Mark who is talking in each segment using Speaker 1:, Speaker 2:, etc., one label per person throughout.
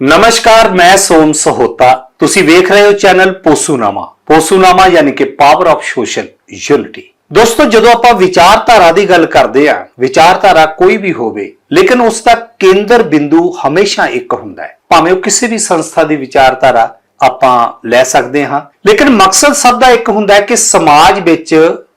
Speaker 1: ਨਮਸਕਾਰ ਮੈਂ ਸੋਮ ਸਹੋਤਾ ਤੁਸੀਂ ਵੇਖ ਰਹੇ ਹੋ ਚੈਨਲ ਪੋਸੂਨਾਮਾ ਪੋਸੂਨਾਮਾ ਯਾਨੀ ਕਿ ਪਾਵਰ ਆਫ ਸੋਸ਼ਲ ਯੂਨਿਟੀ ਦੋਸਤੋ ਜਦੋਂ ਆਪਾਂ ਵਿਚਾਰਧਾਰਾ ਦੀ ਗੱਲ ਕਰਦੇ ਆ ਵਿਚਾਰਧਾਰਾ ਕੋਈ ਵੀ ਹੋਵੇ ਲੇਕਿਨ ਉਸ ਦਾ ਕੇਂਦਰ ਬਿੰਦੂ ਹਮੇਸ਼ਾ ਇੱਕ ਹੁੰਦਾ ਹੈ ਭਾਵੇਂ ਉਹ ਕਿਸੇ ਵੀ ਸੰਸਥਾ ਦੀ ਵਿਚਾਰਧਾਰਾ ਆਪਾਂ ਲੈ ਸਕਦੇ ਹਾਂ ਲੇਕਿਨ ਮਕਸਦ ਸਭ ਦਾ ਇੱਕ ਹੁੰਦਾ ਹੈ ਕਿ ਸਮਾਜ ਵਿੱਚ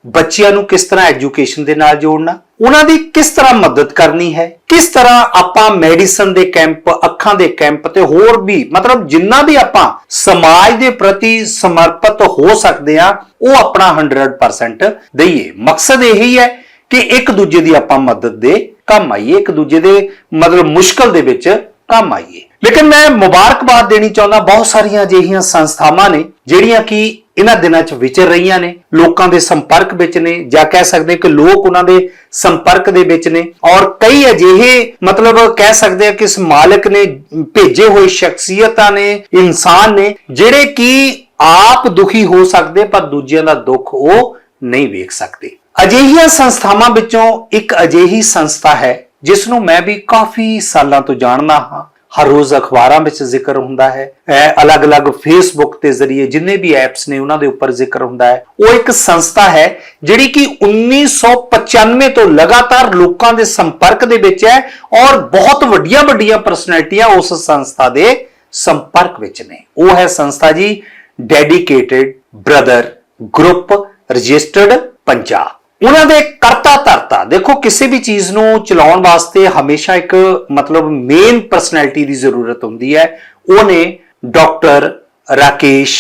Speaker 1: ਬੱਚਿਆਂ ਨੂੰ ਕਿਸ ਤਰ੍ਹਾਂ ਐਜੂਕੇਸ਼ਨ ਦੇ ਨਾਲ ਜੋੜਨਾ, ਉਹਨਾਂ ਦੀ ਕਿਸ ਤਰ੍ਹਾਂ ਮਦਦ ਕਰਨੀ ਹੈ, ਕਿਸ ਤਰ੍ਹਾਂ ਆਪਾਂ ਮੈਡੀਸਨ ਦੇ ਕੈਂਪ, ਅੱਖਾਂ ਦੇ ਕੈਂਪ ਤੇ ਹੋਰ ਵੀ, ਮਤਲਬ ਜਿੰਨਾ ਵੀ ਆਪਾਂ ਸਮਾਜ ਦੇ ਪ੍ਰਤੀ ਸਮਰਪਿਤ ਹੋ ਸਕਦੇ ਆ ਉਹ ਆਪਣਾ 100% ਦਈਏ। ਮਕਸਦ ਇਹੀ ਹੈ ਕਿ ਇੱਕ ਦੂਜੇ ਦੀ ਆਪਾਂ ਮਦਦ ਦੇ ਕੰਮ ਆਈਏ, ਇੱਕ ਦੂਜੇ ਦੇ ਮਤਲਬ ਮੁਸ਼ਕਲ ਦੇ ਵਿੱਚ ਕੰਮ ਆਈਏ। ਲੇਕਿਨ ਮੈਂ ਮੁਬਾਰਕਬਾਦ ਦੇਣੀ ਚਾਹੁੰਦਾ, ਬਹੁਤ ਸਾਰੀਆਂ ਅਜਿਹੀਆਂ ਸੰਸਥਾਵਾਂ ਨੇ, ਜਿਹੜੀਆਂ ਕਿ ਇਹਨਾਂ ਦਿਨਾਂ 'ਚ ਵਿਚਰ ਰਹੀਆਂ ਨੇ, ਲੋਕਾਂ ਦੇ ਸੰਪਰਕ ਵਿੱਚ ਨੇ, ਜਾਂ ਕਹਿ ਸਕਦੇ ਕਿ ਲੋਕ ਉਹਨਾਂ ਦੇ ਸੰਪਰਕ ਦੇ ਵਿੱਚ ਨੇ, ਔਰ ਕਈ ਅਜਿਹੇ, ਮਤਲਬ ਕਹਿ ਸਕਦੇ ਆ ਕਿ ਇਸ ਮਾਲਕ ਨੇ ਭੇਜੇ ਹੋਏ ਸ਼ਖਸੀਅਤਾਂ ਨੇ, ਇਨਸਾਨ ਨੇ, ਜਿਹੜੇ ਕਿ ਆਪ ਦੁਖੀ ਹੋ ਸਕਦੇ, ਪਰ ਦੂਜਿਆਂ ਦਾ ਦੁੱਖ ਉਹ ਨਹੀਂ ਵੇਖ ਸਕਦੇ। ਅਜਿਹੀਆਂ ਸੰਸਥਾਵਾਂ ਵਿੱਚੋਂ ਇੱਕ ਅਜਿਹੀ ਸੰਸਥਾ ਹੈ ਜਿਸ ਨੂੰ ਮੈਂ ਵੀ ਕਾਫੀ ਸਾਲਾਂ ਤੋਂ ਜਾਣਦਾ ਹਾਂ ਹਰ ਰੋਜ਼ ਅਖਬਾਰਾਂ ਵਿੱਚ ਜ਼ਿਕਰ ਹੁੰਦਾ ਹੈ। ਇਹ ਅਲੱਗ-ਅਲੱਗ ਫੇਸਬੁੱਕ ਦੇ ਜ਼ਰੀਏ ਜਿੰਨੇ ਵੀ ਐਪਸ ਨੇ ਉਹਨਾਂ ਦੇ ਉੱਪਰ ਜ਼ਿਕਰ ਹੁੰਦਾ ਹੈ। ਉਹ ਇੱਕ ਸੰਸਥਾ ਹੈ ਜਿਹੜੀ ਕਿ 1995 ਤੋਂ ਲਗਾਤਾਰ ਲੋਕਾਂ ਦੇ ਸੰਪਰਕ ਦੇ ਵਿੱਚ ਹੈ ਔਰ ਬਹੁਤ ਵੱਡੀਆਂ-ਵੱਡੀਆਂ ਪਰਸਨੈਲਿਟੀਆਂ ਉਸ ਸੰਸਥਾ ਦੇ ਸੰਪਰਕ ਵਿੱਚ ਨੇ। ਉਹ ਹੈ ਸੰਸਥਾ ਜੀ dedicated brother group registered Punjab. ਉਹਨਾਂ ਦੇ ਕਰਤਾ ਧਰਤਾ। ਦੇਖੋ, ਕਿਸੇ ਵੀ ਚੀਜ਼ ਨੂੰ ਚਲਾਉਣ ਵਾਸਤੇ ਹਮੇਸ਼ਾ ਇੱਕ ਮਤਲਬ ਮੇਨ ਪਰਸਨੈਲਿਟੀ ਦੀ ਜ਼ਰੂਰਤ ਹੁੰਦੀ ਹੈ। ਉਹ ਨੇ ਡਾਕਟਰ ਰਾਕੇਸ਼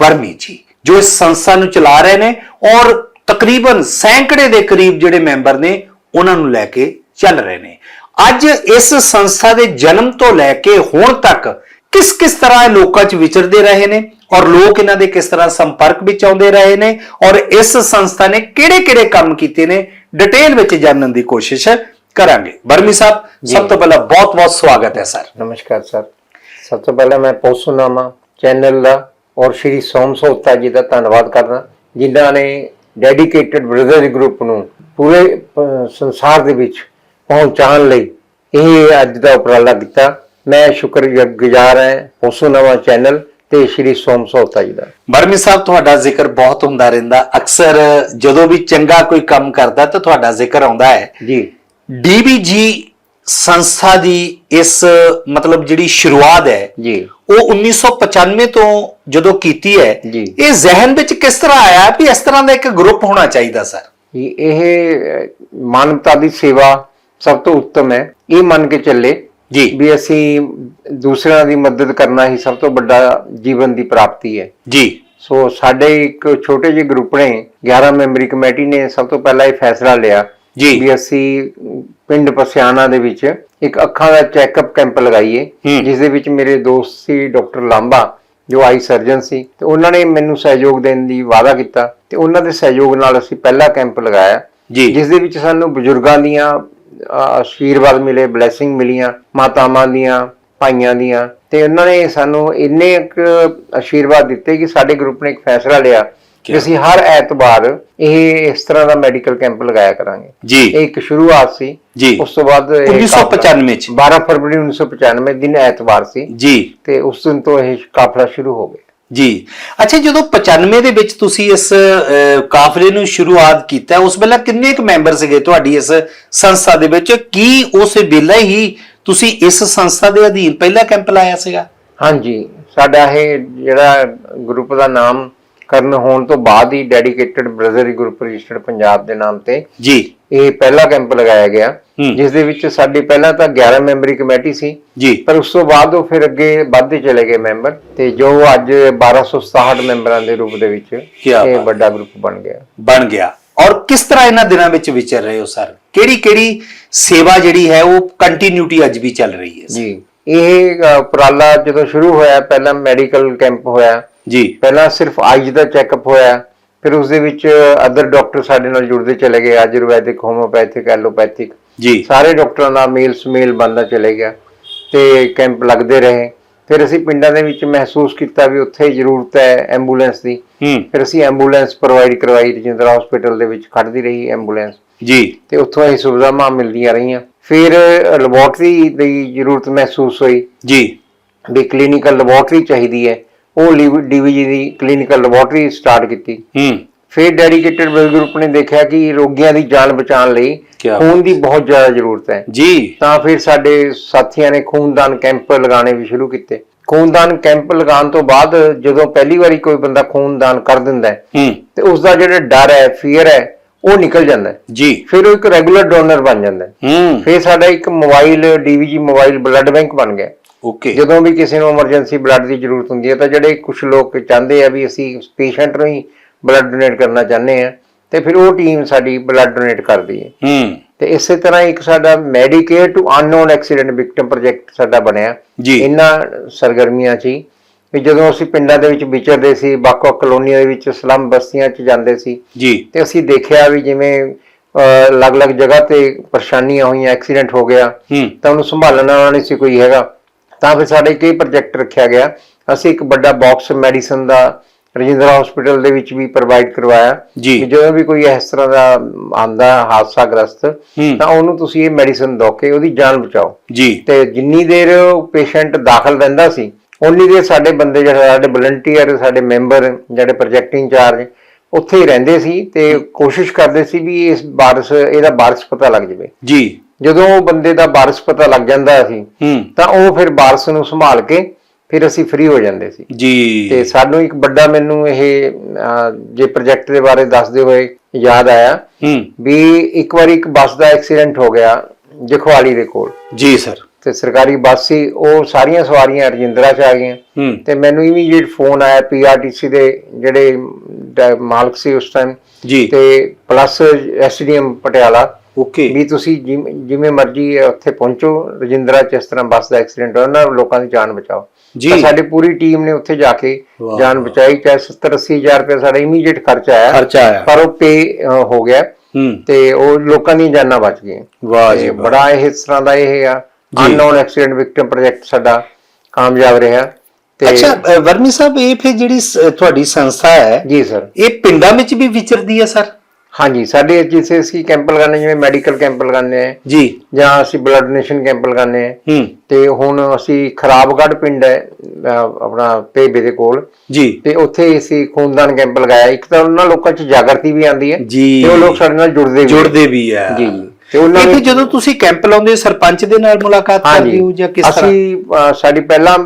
Speaker 1: ਵਰਮੀ ਜੀ, ਜੋ ਇਸ ਸੰਸਥਾ ਨੂੰ ਚਲਾ ਰਹੇ ਨੇ ਔਰ ਤਕਰੀਬਨ ਸੈਂਕੜੇ ਦੇ ਕਰੀਬ ਜਿਹੜੇ ਮੈਂਬਰ ਨੇ, ਉਹਨਾਂ ਨੂੰ ਲੈ ਕੇ ਚੱਲ ਰਹੇ ਨੇ। ਅੱਜ ਇਸ ਸੰਸਥਾ ਦੇ ਜਨਮ ਤੋਂ ਲੈ ਕੇ ਹੁਣ ਤੱਕ ਕਿਸ ਕਿਸ ਤਰ੍ਹਾਂ ਇਹ ਲੋਕਾਂ 'ਚ ਵਿਚਰਦੇ ਰਹੇ ਨੇ ਔਰ ਲੋਕ ਇਹਨਾਂ ਦੇ ਕਿਸ ਤਰ੍ਹਾਂ ਸੰਪਰਕ ਵਿੱਚ ਆਉਂਦੇ ਰਹੇ ਨੇ ਔਰ ਇਸ ਸੰਸਥਾ ਨੇ ਕਿਹੜੇ-ਕਿਹੜੇ ਕੰਮ ਕੀਤੇ ਨੇ ਡਿਟੇਲ ਵਿੱਚ ਜਾਣਨ ਦੀ ਕੋਸ਼ਿਸ਼ ਕਰਾਂਗੇ। ਬਰਮੀ ਸਾਹਿਬ ਸਭ ਤੋਂ ਪਹਿਲਾਂ ਬਹੁਤ-ਬਹੁਤ ਸਵਾਗਤ ਹੈ ਸਰ।
Speaker 2: ਨਮਸਕਾਰ ਸਰ। ਸਭ ਤੋਂ ਪਹਿਲਾਂ ਮੈਂ ਪੋਸੂਨਾਮਾ ਚੈਨਲ ਦਾ ਔਰ ਸ਼੍ਰੀ ਸੋਮ ਸੋਤਾ ਜੀ ਦਾ ਧੰਨਵਾਦ ਕਰਦਾ ਜਿਨ੍ਹਾਂ ਨੇ ਡੈਡੀਕੇਟਿਡ ਬ੍ਰਦਰ ਗਰੁੱਪ ਨੂੰ ਪੂਰੇ ਸੰਸਾਰ ਦੇ ਵਿੱਚ ਪਹੁੰਚਾਉਣ ਲਈ ਇਹ ਅੱਜ ਦਾ ਉਪਰਾਲਾ ਕੀਤਾ। ਮੈਂ ਸ਼ੁਕਰਗੁਜ਼ਾਰ ਹਾਂ ਪੋਸੂਨਾਮਾ ਚੈਨਲ ਤੇ ਸ਼੍ਰੀ ਸੋਮ ਸੋਤਾ ਜੀ ਦਾ।
Speaker 1: ਬਰਮੀ ਸਾਹਿਬ ਤੁਹਾਡਾ ਜ਼ਿਕਰ ਬਹੁਤ ਹੁੰਦਾ ਰਹਿੰਦਾ। ਅਕਸਰ ਜਦੋਂ ਵੀ ਚੰਗਾ ਕੋਈ ਕੰਮ ਕਰਦਾ ਤਾਂ ਤੁਹਾਡਾ ਜ਼ਿਕਰ ਆਉਂਦਾ ਹੈ।
Speaker 2: ਜੀ।
Speaker 1: ਡੀਬੀਜੀ ਸੰਸਥਾ ਦੀ ਇਸ ਮਤਲਬ ਜਿਹੜੀ ਸ਼ੁਰੂਆਤ ਹੈ
Speaker 2: ਜੀ।
Speaker 1: ਉਹ 1995 ਤੋਂ ਜਦੋਂ ਕੀਤੀ ਹੈ
Speaker 2: ਜੀ।
Speaker 1: ਇਹ ਜ਼ਿਹਨ ਵਿੱਚ ਕਿਸ ਤਰ੍ਹਾਂ ਆਇਆ ਵੀ ਇਸ ਤਰ੍ਹਾਂ ਦਾ ਇੱਕ ਗਰੁੱਪ ਹੋਣਾ ਚਾਹੀਦਾ ਸਰ?
Speaker 2: ਕਿ ਇਹ ਅਹ, ਮਾਨਵਤਾ ਦੀ ਸੇਵਾ ਸਭ ਤੋਂ ਉੱਤਮ ਹੈ। ਇਹ ਮੰਨ ਕੇ ਚੱਲੇ
Speaker 1: ਜੀ।
Speaker 2: ਵੀ ਅਸੀਂ ਦੂਸਰਿਆਂ ਦੀ ਮਦਦ ਕਰਨਾ ਹੀ ਸਭ ਤੋਂ ਵੱਡਾ ਜੀਵਨ ਦੀ ਪ੍ਰਾਪਤੀ ਹੈ।
Speaker 1: ਜੀ।
Speaker 2: ਸੋ ਸਾਡੇ ਇੱਕ ਛੋਟੇ ਜਿਹੇ ਗਰੁੱਪ ਨੇ 11 ਮੈਂਬਰੀ ਕਮੇਟੀ ਨੇ ਸਭ ਤੋਂ ਪਹਿਲਾਂ ਇਹ ਫੈਸਲਾ ਲਿਆ
Speaker 1: ਜੀ।
Speaker 2: ਵੀ ਅਸੀਂ ਪਿੰਡ ਪਸਿਆਣਾ ਦੇ ਵਿੱਚ ਇੱਕ ਅੱਖਾਂ ਦਾ ਚੈੱਕਅਪ ਕੈਂਪ ਲਗਾਈਏ। ਜਿਸ ਦੇ ਵਿੱਚ ਮੇਰੇ ਦੋਸਤ ਸੀ ਡਾਕਟਰ ਲਾਂਬਾ ਜੋ ਆਈ ਸਰਜਨ ਸੀ। ਤੇ ਉਹਨਾਂ ਨੇ ਮੈਨੂੰ ਸਹਿਯੋਗ ਦੇਣ ਦੀ ਵਾਅਦਾ ਕੀਤਾ ਤੇ ਉਹਨਾਂ ਦੇ ਸਹਿਯੋਗ ਨਾਲ ਅਸੀਂ ਪਹਿਲਾ ਕੈਂਪ ਲਗਾਇਆ।
Speaker 1: ਜੀ।
Speaker 2: ਜਿਸ ਦੇ ਵਿੱਚ ਸਾਨੂੰ ਬਜ਼ੁਰਗਾਂ ਦੀਆਂ ਆਸ਼ੀਰਵਾਦ ਮਿਲੇ ਬਲੇਸਿੰਗ ਮਿਲੀਆਂ ਮਾਤਾਵਾਂ ਦੀਆਂ ਭਾਈਆਂ ਦੀਆਂ। ਤੇ ਉਹਨਾਂ ਨੇ ਸਾਨੂੰ ਇੰਨੇ ਇੱਕ ਆਸ਼ੀਰਵਾਦ ਦਿੱਤੇ ਕਿ ਸਾਡੇ ਗਰੁੱਪ ਨੇ ਇੱਕ ਫੈਸਲਾ ਲਿਆ ਕਿ ਅਸੀਂ ਹਰ ਐਤਵਾਰ ਇਹ ਇਸ ਤਰ੍ਹਾਂ ਦਾ ਮੈਡੀਕਲ ਕੈਂਪ ਲਗਾਇਆ ਕਰਾਂਗੇ।
Speaker 1: ਜੀ।
Speaker 2: ਇਹ ਇੱਕ ਸ਼ੁਰੂਆਤ ਸੀ।
Speaker 1: ਜੀ।
Speaker 2: ਉਸ ਤੋਂ ਬਾਅਦ ਇਹ
Speaker 1: 1995 ਚ।
Speaker 2: 12 ਫਰਵਰੀ 1995 ਦਿਨ ਐਤਵਾਰ ਸੀ।
Speaker 1: ਜੀ।
Speaker 2: ਤੇ ਉਸ ਦਿਨ ਤੋਂ ਇਹ ਕਾਫਲਾ ਸ਼ੁਰੂ ਹੋ ਗਿਆ।
Speaker 1: ਜੀ। ਅੱਛਾ ਜਦੋਂ 95 ਦੇ ਵਿੱਚ ਤੁਸੀਂ ਇਸ ਕਾਫਲੇ ਨੂੰ ਸ਼ੁਰੂਆਤ ਕੀਤਾ ਉਸ ਵੇਲੇ ਕਿੰਨੇ ਕੁ ਮੈਂਬਰ ਸੀਗੇ ਤੁਹਾਡੀ ਇਸ ਸੰਸਥਾ ਦੇ ਵਿੱਚ? ਕੀ ਉਸ ਵੇਲੇ ਹੀ ਤੁਸੀਂ ਇਸ ਸੰਸਥਾ ਦੇ ਅਧੀਨ ਪਹਿਲਾ ਕੈਂਪ ਲਾਇਆ ਸੀਗਾ?
Speaker 2: ਹਾਂਜੀ ਸਾਡਾ ਇਹ ਜਿਹੜਾ ਗਰੁੱਪ ਦਾ ਨਾਮ ਕਰਨ ਹੋਣ ਤੋਂ ਬਾਅਦ ਹੀ dedicated brotherly group registered Punjab ਦੇ ਨਾਮ ਤੇ
Speaker 1: ਜੀ।
Speaker 2: ਇਹ ਪਹਿਲਾ ਕੈਂਪ ਲਗਾਇਆ ਗਿਆ। ਜਿਸ ਦੇ ਵਿੱਚ ਸਾਡੀ ਪਹਿਲਾਂ ਤਾਂ 11 ਮੈਂਬਰੀ ਕਮੇਟੀ ਸੀ।
Speaker 1: ਜੀ।
Speaker 2: ਪਰ ਉਸ ਤੋਂ ਬਾਅਦ ਉਹ ਫਿਰ ਅੱਗੇ ਵੱਧਦੇ ਚਲੇ ਗਏ ਮੈਂਬਰ ਤੇ ਜੋ ਅੱਜ 1267 ਮੈਂਬਰਾਂ ਦੇ ਰੂਪ ਦੇ ਵਿੱਚ ਇਹ। ਵੱਡਾ ਗਰੁੱਪ ਬਣ ਗਿਆ।
Speaker 1: ਬਣ ਗਿਆ। ਔਰ ਕਿਸ ਤਰ੍ਹਾਂ ਇਹਨਾਂ ਦਿਨਾਂ ਵਿੱਚ ਵਿਚਰ ਰਹੇ ਹੋ ਸਰ? ਕਿਹੜੀ ਕਿਹੜੀ ਸੇਵਾ ਜਿਹੜੀ ਹੈ ਉਹ ਕੰਟੀਨਿਊਟੀ ਅੱਜ ਵੀ ਚੱਲ ਰਹੀ ਹੈ
Speaker 2: ਜੀ ਇਹ ਉਪਰਾਲਾ ਜਦੋਂ ਸ਼ੁਰੂ ਹੋਇਆ ਪਹਿਲਾਂ ਮੈਡੀਕਲ ਕੈਂਪ ਹੋਇਆ।
Speaker 1: ਜੀ।
Speaker 2: ਪਹਿਲਾਂ ਸਿਰਫ ਆਈਜ਼ ਦਾ ਚੈੱਕਅਪ ਹੋਇਆ। ਫਿਰ ਉਸ ਦੇ ਵਿੱਚ ਅਦਰ ਡਾਕਟਰ ਸਾਡੇ ਨਾਲ ਜੁੜਦੇ ਚਲੇ ਗਏ ਆਯੁਰਵੈਦਿਕ ਹੋਮੋਪੈਥਿਕ ਐਲੋਪੈਥਿਕ
Speaker 1: ਜੀ।
Speaker 2: ਸਾਰੇ ਡਾਕਟਰਾਂ ਦਾ ਮੇਲ ਸਮੇਲ ਬੰਦਾ ਚਲੇ ਗਿਆ ਤੇ ਕੈਂਪ ਲੱਗਦੇ ਰਹੇ। ਫਿਰ ਅਸੀਂ ਪਿੰਡਾਂ ਦੇ ਵਿੱਚ ਮਹਿਸੂਸ ਕੀਤਾ ਵੀ ਉੱਥੇ ਜ਼ਰੂਰਤ ਹੈ ਐਂਬੂਲੈਂਸ ਦੀ। ਫਿਰ ਅਸੀਂ ਐਂਬੂਲੈਂਸ ਪ੍ਰੋਵਾਈਡ ਕਰਵਾਈ ਰਜਿੰਦਰਾ ਹਸਪੀਟਲ ਦੇ ਵਿੱਚ ਖੜਦੀ ਰਹੀ ਐਂਬੂਲੈਂਸ
Speaker 1: ਜੀ।
Speaker 2: ਤੇ ਉੱਥੋਂ ਇਹ ਸੁਵਿਧਾਵਾਂ ਮਿਲਦੀਆਂ ਰਹੀਆਂ। ਫਿਰ ਲੈਬੋਰਟਰੀ ਦੀ ਜ਼ਰੂਰਤ ਮਹਿਸੂਸ ਹੋਈ।
Speaker 1: ਜੀ।
Speaker 2: ਵੀ ਕਲੀਨਿਕਲ ਲੈਬੋਰਟਰੀ ਚਾਹੀਦੀ ਹੈ। ਉਹ ਡੀਵੀਜੀ ਦੀ ਕਲੀਨਿਕਲ ਲੈਬੋਰਟਰੀ ਸਟਾਰਟ ਕੀਤੀ।
Speaker 1: ਹੂੰ।
Speaker 2: ਫਿਰ ਡੈਡੀਕੇਟਡ ਵੈਲ ਗਰੁੱਪ ਨੇ ਦੇਖਿਆ ਕਿ ਰੋਗੀਆਂ ਦੀ ਜਾਨ ਬਚਾਉਣ ਲਈ ਖੂਨ ਦੀ ਬਹੁਤ ਜ਼ਿਆਦਾ ਜ਼ਰੂਰਤ ਹੈ।
Speaker 1: ਜੀ।
Speaker 2: ਤਾਂ ਫਿਰ ਸਾਡੇ ਸਾਥੀਆਂ ਨੇ ਖੂਨਦਾਨ ਕੈਂਪ ਲਗਾਉਣੇ ਵੀ ਸ਼ੁਰੂ ਕੀਤੇ। ਖੂਨਦਾਨ ਕੈਂਪ ਲਗਾਉਣ ਤੋਂ ਬਾਅਦ ਜਦੋਂ ਪਹਿਲੀ ਵਾਰੀ ਕੋਈ ਬੰਦਾ ਖੂਨਦਾਨ ਕਰ ਦਿੰਦਾ ਹੈ
Speaker 1: ਹੂੰ।
Speaker 2: ਤੇ ਉਸ ਦਾ ਜਿਹੜਾ ਡਰ ਹੈ ਫੀਅਰ ਹੈ ਉਹ ਨਿਕਲ ਜਾਂਦਾ ਹੈ।
Speaker 1: ਜੀ।
Speaker 2: ਫਿਰ ਉਹ ਇੱਕ ਰੈਗੂਲਰ ਡੋਨਰ ਬਣ ਜਾਂਦਾ ਹੈ।
Speaker 1: ਹੂੰ।
Speaker 2: ਫਿਰ ਸਾਡਾ ਇੱਕ mobile DVG mobile blood bank ਬਣ ਗਿਆ
Speaker 1: ਓਕੇ
Speaker 2: ਜਦੋਂ ਵੀ ਕਿਸੇ ਨੂੰ ਐਮਰਜੈਂਸੀ ਬਲੱਡ ਦੀ ਜ਼ਰੂਰਤ ਹੁੰਦੀ ਹੈ ਤਾਂ ਜਿਹੜੇ ਕੁਝ ਲੋਕ ਚਾਹੁੰਦੇ ਆ ਵੀ ਅਸੀਂ ਪੇਸ਼ੈਂਟ ਨੂੰ ਹੀ ਬਲੱਡ ਡੋਨੇਟ ਕਰਨਾ ਚਾਹੁੰਦੇ ਆ ਤੇ ਫਿਰ ਉਹ ਟੀਮ ਸਾਡੀ ਬਲੱਡ ਡੋਨੇਟ ਕਰਦੀ ਹੈ।
Speaker 1: ਹੂੰ।
Speaker 2: ਤੇ ਇਸੇ ਤਰ੍ਹਾਂ ਇੱਕ ਸਾਡਾ Medicare to unknown accident victim project ਸਾਡਾ ਬਣਿਆ।
Speaker 1: ਜੀ।
Speaker 2: ਇਹਨਾਂ ਸਰਗਰਮੀਆਂ 'ਚ ਹੀ। ਵੀ ਜਦੋਂ ਅਸੀਂ ਪਿੰਡਾਂ ਦੇ ਵਿੱਚ ਵਿਚਰਦੇ ਸੀ ਵੱਖ-ਵੱਖ ਕਲੋਨੀਆਂ ਦੇ ਵਿੱਚ ਸਲਮ ਬਸਤੀਆਂ 'ਚ ਜਾਂਦੇ ਸੀ।
Speaker 1: ਜੀ।
Speaker 2: ਤੇ ਅਸੀਂ ਦੇਖਿਆ ਵੀ ਜਿਵੇਂ ਅਲੱਗ-ਅਲੱਗ ਜਗ੍ਹਾ ਤੇ ਪਰੇਸ਼ਾਨੀਆਂ ਹੋਈਆਂ ਐਕਸੀਡੈਂਟ ਹੋ ਗਿਆ। ਤਾਂ ਉਹਨੂੰ ਸੰਭਾਲਣ ਵਾਲਾ ਨਹੀਂ ਸੀ ਕੋਈ ਹੈਗਾ। ਤਾਂ ਫਿਰ ਸਾਡੇ ਕਈ ਪ੍ਰੋਜੈਕਟ ਰੱਖਿਆ ਗਿਆ। ਅਸੀਂ ਇੱਕ ਵੱਡਾ ਬਾਕਸ ਮੈਡੀਸਨ ਦਾ ਰਜਿੰਦਰਾ ਹਸਪੀਟਲ ਦੇ ਵਿੱਚ ਵੀ ਪ੍ਰੋਵਾਈਡ ਕਰਵਾਇਆ।
Speaker 1: ਜੀ।
Speaker 2: ਕਿ ਜਦੋਂ ਵੀ ਕੋਈ ਇਸ ਤਰ੍ਹਾਂ ਦਾ ਆਂਦਾ ਹਾਦਸਾਗ੍ਰਸਤ
Speaker 1: ਹੂੰ।
Speaker 2: ਤਾਂ ਉਹਨੂੰ ਤੁਸੀਂ ਇਹ ਮੈਡੀਸਨ ਦਿਓ ਕੇ ਉਹਦੀ ਜਾਨ ਬਚਾਓ।
Speaker 1: ਜੀ।
Speaker 2: ਤੇ ਜਿੰਨੀ ਦੇਰ ਪੇਸ਼ੈਂਟ ਦਾਖਲ ਰਹਿੰਦਾ ਸੀ ਉਨੀ ਦੇਰ ਸਾਡੇ ਬੰਦੇ ਜਿਹੜੇ ਸਾਡੇ ਵਲੰਟੀਅਰ ਸਾਡੇ ਮੈਂਬਰ ਜਿਹੜੇ ਪ੍ਰੋਜੈਕਟ ਇੰਚਾਰਜ ਉੱਥੇ ਹੀ ਰਹਿੰਦੇ ਸੀ ਤੇ ਕੋਸ਼ਿਸ਼ ਕਰਦੇ ਸੀ ਵੀ ਇਸ ਵਾਰਸ ਇਹਦਾ ਵਾਰਸ ਪਤਾ ਲੱਗ ਜਾਵੇ।
Speaker 1: ਜੀ।
Speaker 2: ਜਦੋਂ ਉਹ ਬੰਦੇ ਦਾ ਵਾਰਸ ਪਤਾ ਲੱਗ ਜਾਂਦਾ ਸੀ ਤਾਂ ਉਹ ਫਿਰ ਵਾਰਸ ਨੂੰ ਸੰਭਾਲ ਕੇ ਫਿਰ ਅਸੀਂ ਫ੍ਰੀ ਹੋ ਜਾਂਦੇ ਸੀ।
Speaker 1: ਜੀ।
Speaker 2: ਤੇ ਸਾਨੂੰ ਇੱਕ ਵੱਡਾ ਮੈਨੂੰ ਇਹ ਜੇ ਪ੍ਰੋਜੈਕਟ ਦੇ ਬਾਰੇ ਦੱਸਦੇ ਹੋਏ ਯਾਦ ਆਇਆ
Speaker 1: ਹੂੰ।
Speaker 2: ਵੀ ਇੱਕ ਵਾਰੀ ਇੱਕ ਬੱਸ ਦਾ ਐਕਸੀਡੈਂਟ ਹੋ ਗਿਆ ਜਖਵਾਲੀ ਦੇ ਕੋਲ।
Speaker 1: ਜੀ ਸਰ।
Speaker 2: ਤੇ ਸਰਕਾਰੀ ਬੱਸ ਸੀ ਉਹ ਸਾਰੀਆਂ ਸਵਾਰੀਆਂ ਰਜਿੰਦਰਾ ਚ ਆ ਗਈਆਂ। ਤੇ ਮੈਨੂੰ ਇਮੀਡੀਏਟ ਫੋਨ ਆਇਆ ਪੀਆਰਟੀਸੀ ਦੇ ਜਿਹੜੇ ਮਾਲਕ ਸੀ ਉਸ ਟਾਈਮ
Speaker 1: ਜੀ।
Speaker 2: ਤੇ ਪਲੱਸ ਐਸਡੀਐਮ ਪਟਿਆਲਾ।
Speaker 1: ਓਕੇ
Speaker 2: ਵੀ ਤੁਸੀਂ ਜਿਵੇਂ ਜਿਵੇਂ ਮਰਜ਼ੀ ਉੱਥੇ ਪਹੁੰਚੋ ਰਜਿੰਦਰਾ ਚ ਇਸ ਤਰ੍ਹਾਂ ਬੱਸ ਦਾ ਐਕਸੀਡੈਂਟ ਹੋਇਆ ਨਾ ਲੋਕਾਂ ਦੀ ਜਾਨ ਬਚਾਓ।
Speaker 1: ਜੀ।
Speaker 2: ਤਾਂ ਸਾਡੀ ਪੂਰੀ ਟੀਮ ਨੇ ਉੱਥੇ ਜਾ ਕੇ
Speaker 1: ਵਾਹ।
Speaker 2: ਜਾਨ ਬਚਾਈ ਚਾਹੇ 70 80 ਹਜ਼ਾਰ ਰੁਪਏ ਸਾਡਾ ਇਮੀਡੀਏਟ ਖਰਚਾ ਆਇਆ
Speaker 1: ਖਰਚਾ ਆਇਆ।
Speaker 2: ਪਰ ਉਹ ਪੇ ਹੋ ਗਿਆ।
Speaker 1: ਹੂੰ।
Speaker 2: ਤੇ ਉਹ ਲੋਕਾਂ ਦੀਆਂ ਜਾਨਾਂ ਬਚ ਗਈਆਂ।
Speaker 1: ਵਾਹ
Speaker 2: ਤੇ
Speaker 1: ਜੀ ਵਾਹ।
Speaker 2: ਬੜਾ ਇਹ ਇਸ ਤਰ੍ਹਾਂ ਦਾ ਇਹ ਆ। ਅਨਨੋਨ ਐਕਸੀਡੈਂਟ ਵਿਕਟਮ ਪ੍ਰੋਜੈਕਟ ਸਾਡਾ ਕਾਮਯਾਬ ਰਿਹਾ। ਤੇ
Speaker 1: ਅੱਛਾ ਅ, ਵਰਮੀ ਸਾਹਿਬ ਇਹ ਫਿਰ ਜਿਹੜੀ ਸ- ਤੁਹਾਡੀ ਸੰਸਥਾ ਹੈ
Speaker 2: ਜੀ ਸਰ।
Speaker 1: ਇਹ ਪਿੰਡਾਂ ਵਿੱਚ ਵੀ ਵਿਚਰਦੀ ਹੈ ਸਰ?
Speaker 2: ਹਾਂਜੀ ਸਾਡੇ ਜਿਸੇ ਅਸੀਂ ਕੈਂਪ ਲਗਾਉਂਦੇ ਜਿਵੇਂ ਮੈਡੀਕਲ ਕੈਂਪ ਲਗਾਉਂਦੇ ਆ
Speaker 1: ਜੀ।
Speaker 2: ਜਾਂ ਅਸੀਂ ਬਲੱਡ ਡੋਨੇਸ਼ਨ ਕੈਂਪ ਲਗਾਉਂਦੇ ਆ
Speaker 1: ਹੂੰ।
Speaker 2: ਤੇ ਹੁਣ ਅਸੀਂ ਖਰਾਬਗੜ੍ਹ ਪਿੰਡ ਹੈ ਆਪਣਾ ਪੇਬੇ ਦੇ ਕੋਲ।
Speaker 1: ਜੀ।
Speaker 2: ਤੇ ਉੱਥੇ ਅਸੀਂ ਖੂਨਦਾਨ ਕੈਂਪ ਲਗਾਇਆ। ਇੱਕ ਤਾਂ ਉਹਨਾਂ ਲੋਕਾਂ 'ਚ ਜਾਗਰਤੀ ਵੀ ਆਉਂਦੀ ਹੈ
Speaker 1: ਜੀ।
Speaker 2: ਤੇ ਉਹ ਲੋਕ ਸਾਡੇ ਨਾਲ ਜੁੜਦੇ ਵੀ
Speaker 1: ਜੁੜਦੇ ਵੀ ਹੈ।
Speaker 2: ਜੀ। ਤੇ ਉਹਨਾਂ ਨੇ
Speaker 1: ਜਦੋਂ ਤੁਸੀਂ ਕੈਂਪ ਲਾਉਂਦੇ ਸਰਪੰਚ ਦੇ ਨਾਲ ਮੁਲਾਕਾਤ ਕਰਦੇ ਹੋ ਜਾਂ ਕਿਸ ਤਰ੍ਹਾਂ?
Speaker 2: ਅਸੀਂ ਸਾਡੀ ਪਹਿਲਾਂ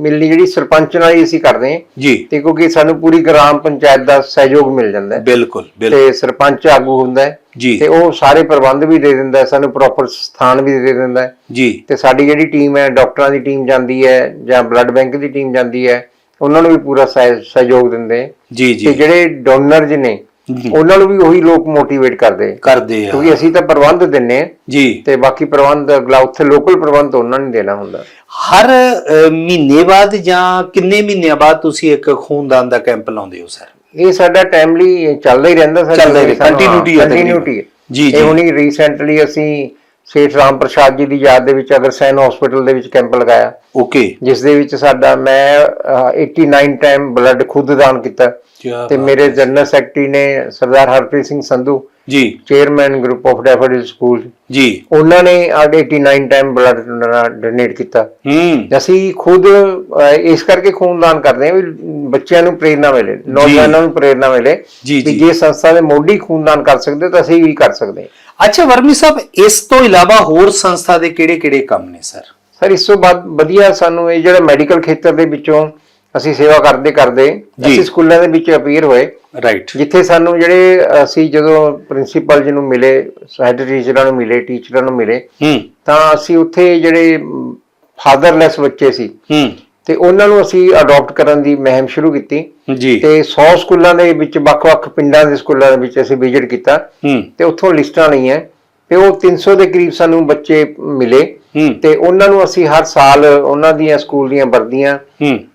Speaker 2: ਮਿਲਣੀ ਜਿਹੜੀ ਸਰਪੰਚ ਨਾਲ ਹੀ ਅਸੀਂ ਕਰਦੇ ਹਾਂ।
Speaker 1: ਜੀ।
Speaker 2: ਤੇ ਕਿਉਂਕਿ ਸਾਨੂੰ ਪੂਰੀ ਗ੍ਰਾਮ ਪੰਚਾਇਤ ਦਾ ਸਹਿਯੋਗ ਮਿਲ ਜਾਂਦਾ ਹੈ।
Speaker 1: ਬਿਲਕੁਲ ਬਿਲਕੁਲ।
Speaker 2: ਤੇ ਸਰਪੰਚ ਆਗੂ ਹੁੰਦਾ ਹੈ।
Speaker 1: ਜੀ।
Speaker 2: ਤੇ ਉਹ ਸਾਰੇ ਪ੍ਰਬੰਧ ਵੀ ਦੇ ਦਿੰਦਾ ਹੈ ਸਾਨੂੰ ਪ੍ਰੋਪਰ ਸਥਾਨ ਵੀ ਦੇ ਦਿੰਦਾ ਹੈ।
Speaker 1: ਜੀ।
Speaker 2: ਤੇ ਸਾਡੀ ਜਿਹੜੀ ਟੀਮ ਹੈ ਡਾਕਟਰਾਂ ਦੀ ਟੀਮ ਜਾਂਦੀ ਹੈ ਜਾਂ ਬਲੱਡ ਬੈਂਕ ਦੀ ਟੀਮ ਜਾਂਦੀ ਹੈ ਉਹਨਾਂ ਨੂੰ ਵੀ ਪੂਰਾ ਸਹਿ- ਸਹਿਯੋਗ ਦਿੰਦੇ ਹੈ।
Speaker 1: ਜੀ
Speaker 2: ਤੇ
Speaker 1: ਜੀ
Speaker 2: ਜਿਹੜੇ ਡੋਨਰਜ ਨੇ ਉਹਨਾਂ ਨੂੰ ਵੀ ਉਹੀ ਲੋਕ ਮੋਟੀਵੇਟ ਕਰਦੇ।
Speaker 1: ਕਰਦੇ ਆ।
Speaker 2: ਕਿਉਂਕਿ ਅਸੀਂ ਤਾਂ ਪ੍ਰਬੰਧ ਦਿੰਨੇ ਆ।
Speaker 1: ਜੀ।
Speaker 2: ਤੇ ਬਾਕੀ ਪ੍ਰਬੰਧ ਅਗਲਾ ਉੱਥੇ ਲੋਕਲ ਪ੍ਰਬੰਧ ਉਹਨਾਂ ਨੇ ਦੇਣਾ ਹੁੰਦਾ।
Speaker 1: ਹਰ ਮਹੀਨੇ ਬਾਅਦ ਜਾਂ ਕਿੰਨੇ ਮਹੀਨਿਆਂ ਬਾਅਦ ਤੁਸੀਂ ਇੱਕ ਖੂਨਦਾਨ ਦਾ ਕੈਂਪ ਲਾਉਂਦੇ ਹੋ ਸਰ?
Speaker 2: ਇਹ ਸਾਡਾ ਟਾਈਮਲੀ ਚੱਲਦਾ ਹੀ ਰਹਿੰਦਾ ਸਾਡਾ
Speaker 1: ਚੱਲਦਾ ਹੀ continuity ਹੈ
Speaker 2: ਕੰਟੀਨਿਊਟੀ
Speaker 1: ਜੀ, ਜੀ।
Speaker 2: ਇਹ ਹੁਣੀ ਰੀਸੈਂਟਲੀ ਅਸੀਂ ਸੇਠ ਰਾਮ ਪ੍ਰਸਾਦ ਜੀ ਦੀ ਯਾਦ ਦੇ ਵਿੱਚ ਅਗਰਸੈਨ ਹਸਪੀਟਲ ਦੇ ਵਿੱਚ ਕੈਂਪ ਲਗਾਇਆ।
Speaker 1: ਓਕੇ।
Speaker 2: ਜਿਸ ਦੇ ਵਿੱਚ ਸਾਡਾ ਮੈਂ ਅਹ, 89 ਟਾਈਮ ਬਲੱਡ ਖੁਦ ਦਾਨ ਕੀਤਾ।
Speaker 1: ਕਿਆ
Speaker 2: ਤੇ ਮੇਰੇ ਜਨਰਲ ਸੈਕਟਰੀ ਨੇ ਸਰਦਾਰ Harpreet Singh Sandhu
Speaker 1: ji.
Speaker 2: Chairman group of Daffodil school
Speaker 1: ਜੀ।
Speaker 2: ਉਹਨਾਂ ਨੇ ਆਡੇ 89 ਟਾਈਮ ਬਲੱਡ ਡੋਨੇਟ ਕੀਤਾ।
Speaker 1: ਹੂੰ।
Speaker 2: ਅਸੀਂ ਖੁਦ ਅਹ, ਇਸ ਕਰਕੇ ਖੂਨਦਾਨ ਕਰਦੇ ਹਾਂ ਵੀ ਬੱਚਿਆਂ ਨੂੰ ਪ੍ਰੇਰਣਾ ਮਿਲੇ ਨੌਜਵਾਨਾਂ ਨੂੰ ਪ੍ਰੇਰਣਾ ਮਿਲੇ
Speaker 1: ਜੀ,
Speaker 2: ਵੀ
Speaker 1: ਜੀ।
Speaker 2: ਜੇ ਸੰਸਥਾ ਦੇ ਮੋਢੀ ਖੂਨਦਾਨ ਕਰ ਸਕਦੇ ਤਾਂ ਅਸੀਂ ਵੀ ਕਰ ਸਕਦੇ ਹਾਂ।
Speaker 1: ਅੱਛਾ ਵਰਮੀ ਸਾਹਿਬ ਇਸ ਤੋਂ ਇਲਾਵਾ ਹੋਰ ਸੰਸਥਾ ਦੇ ਕਿਹੜੇ-ਕਿਹੜੇ ਕੰਮ ਨੇ ਸਰ?
Speaker 2: ਸਰ ਇਸ ਤੋਂ ਬਾਅਦ ਵਧੀਆ ਸਾਨੂੰ ਇਹ ਜਿਹੜਾ ਮੈਡੀਕਲ ਖੇਤਰ ਦੇ ਵਿੱਚੋਂ ਅਸੀਂ ਸੇਵਾ ਕਰਦੇ ਕਰਦੇ। ਅਸੀਂ ਸਕੂਲਾਂ ਦੇ ਵਿੱਚ ਅਪੀਅਰ ਹੋਏ।
Speaker 1: ਰਾਈਟ
Speaker 2: ਜਿੱਥੇ ਸਾਨੂੰ ਜਿਹੜੇ ਅਸੀਂ ਜਦੋਂ ਪ੍ਰਿੰਸੀਪਲ ਜੀ ਨੂੰ ਮਿਲੇ ਹੈਡ ਟੀਚਰਾਂ ਨੂੰ ਮਿਲੇ ਟੀਚਰਾਂ ਨੂੰ ਮਿਲੇ
Speaker 1: ਹੂੰ।
Speaker 2: ਤਾਂ ਅਸੀਂ ਉੱਥੇ ਜਿਹੜੇ ਫਾਦਰਲੈਸ ਬੱਚੇ ਸੀ
Speaker 1: ਹੂੰ।
Speaker 2: ਤੇ ਉਹਨਾਂ ਨੂੰ ਅਸੀਂ ਅਡਾਪਟ ਕਰਨ ਦੀ ਮੁਹਿੰਮ ਸ਼ੁਰੂ ਕੀਤੀ।
Speaker 1: ਜੀ।
Speaker 2: ਤੇ 100 ਸਕੂਲਾਂ ਦੇ ਵਿੱਚ ਵੱਖ-ਵੱਖ ਪਿੰਡਾਂ ਦੇ ਸਕੂਲਾਂ ਦੇ ਵਿੱਚ ਅਸੀਂ ਵਿਜ਼ਿਟ ਕੀਤਾ। ਤੇ ਉੱਥੋਂ ਲਿਸਟਾਂ ਲਈਆਂ। ਤੇ ਉਹ 300 ਦੇ ਕਰੀਬ ਸਾਨੂੰ ਬੱਚੇ ਮਿਲੇ। ਤੇ ਉਹਨਾਂ ਨੂੰ ਅਸੀਂ ਹਰ ਸਾਲ ਉਹਨਾਂ ਦੀਆਂ ਸਕੂਲ ਦੀਆਂ ਵਰਦੀਆਂ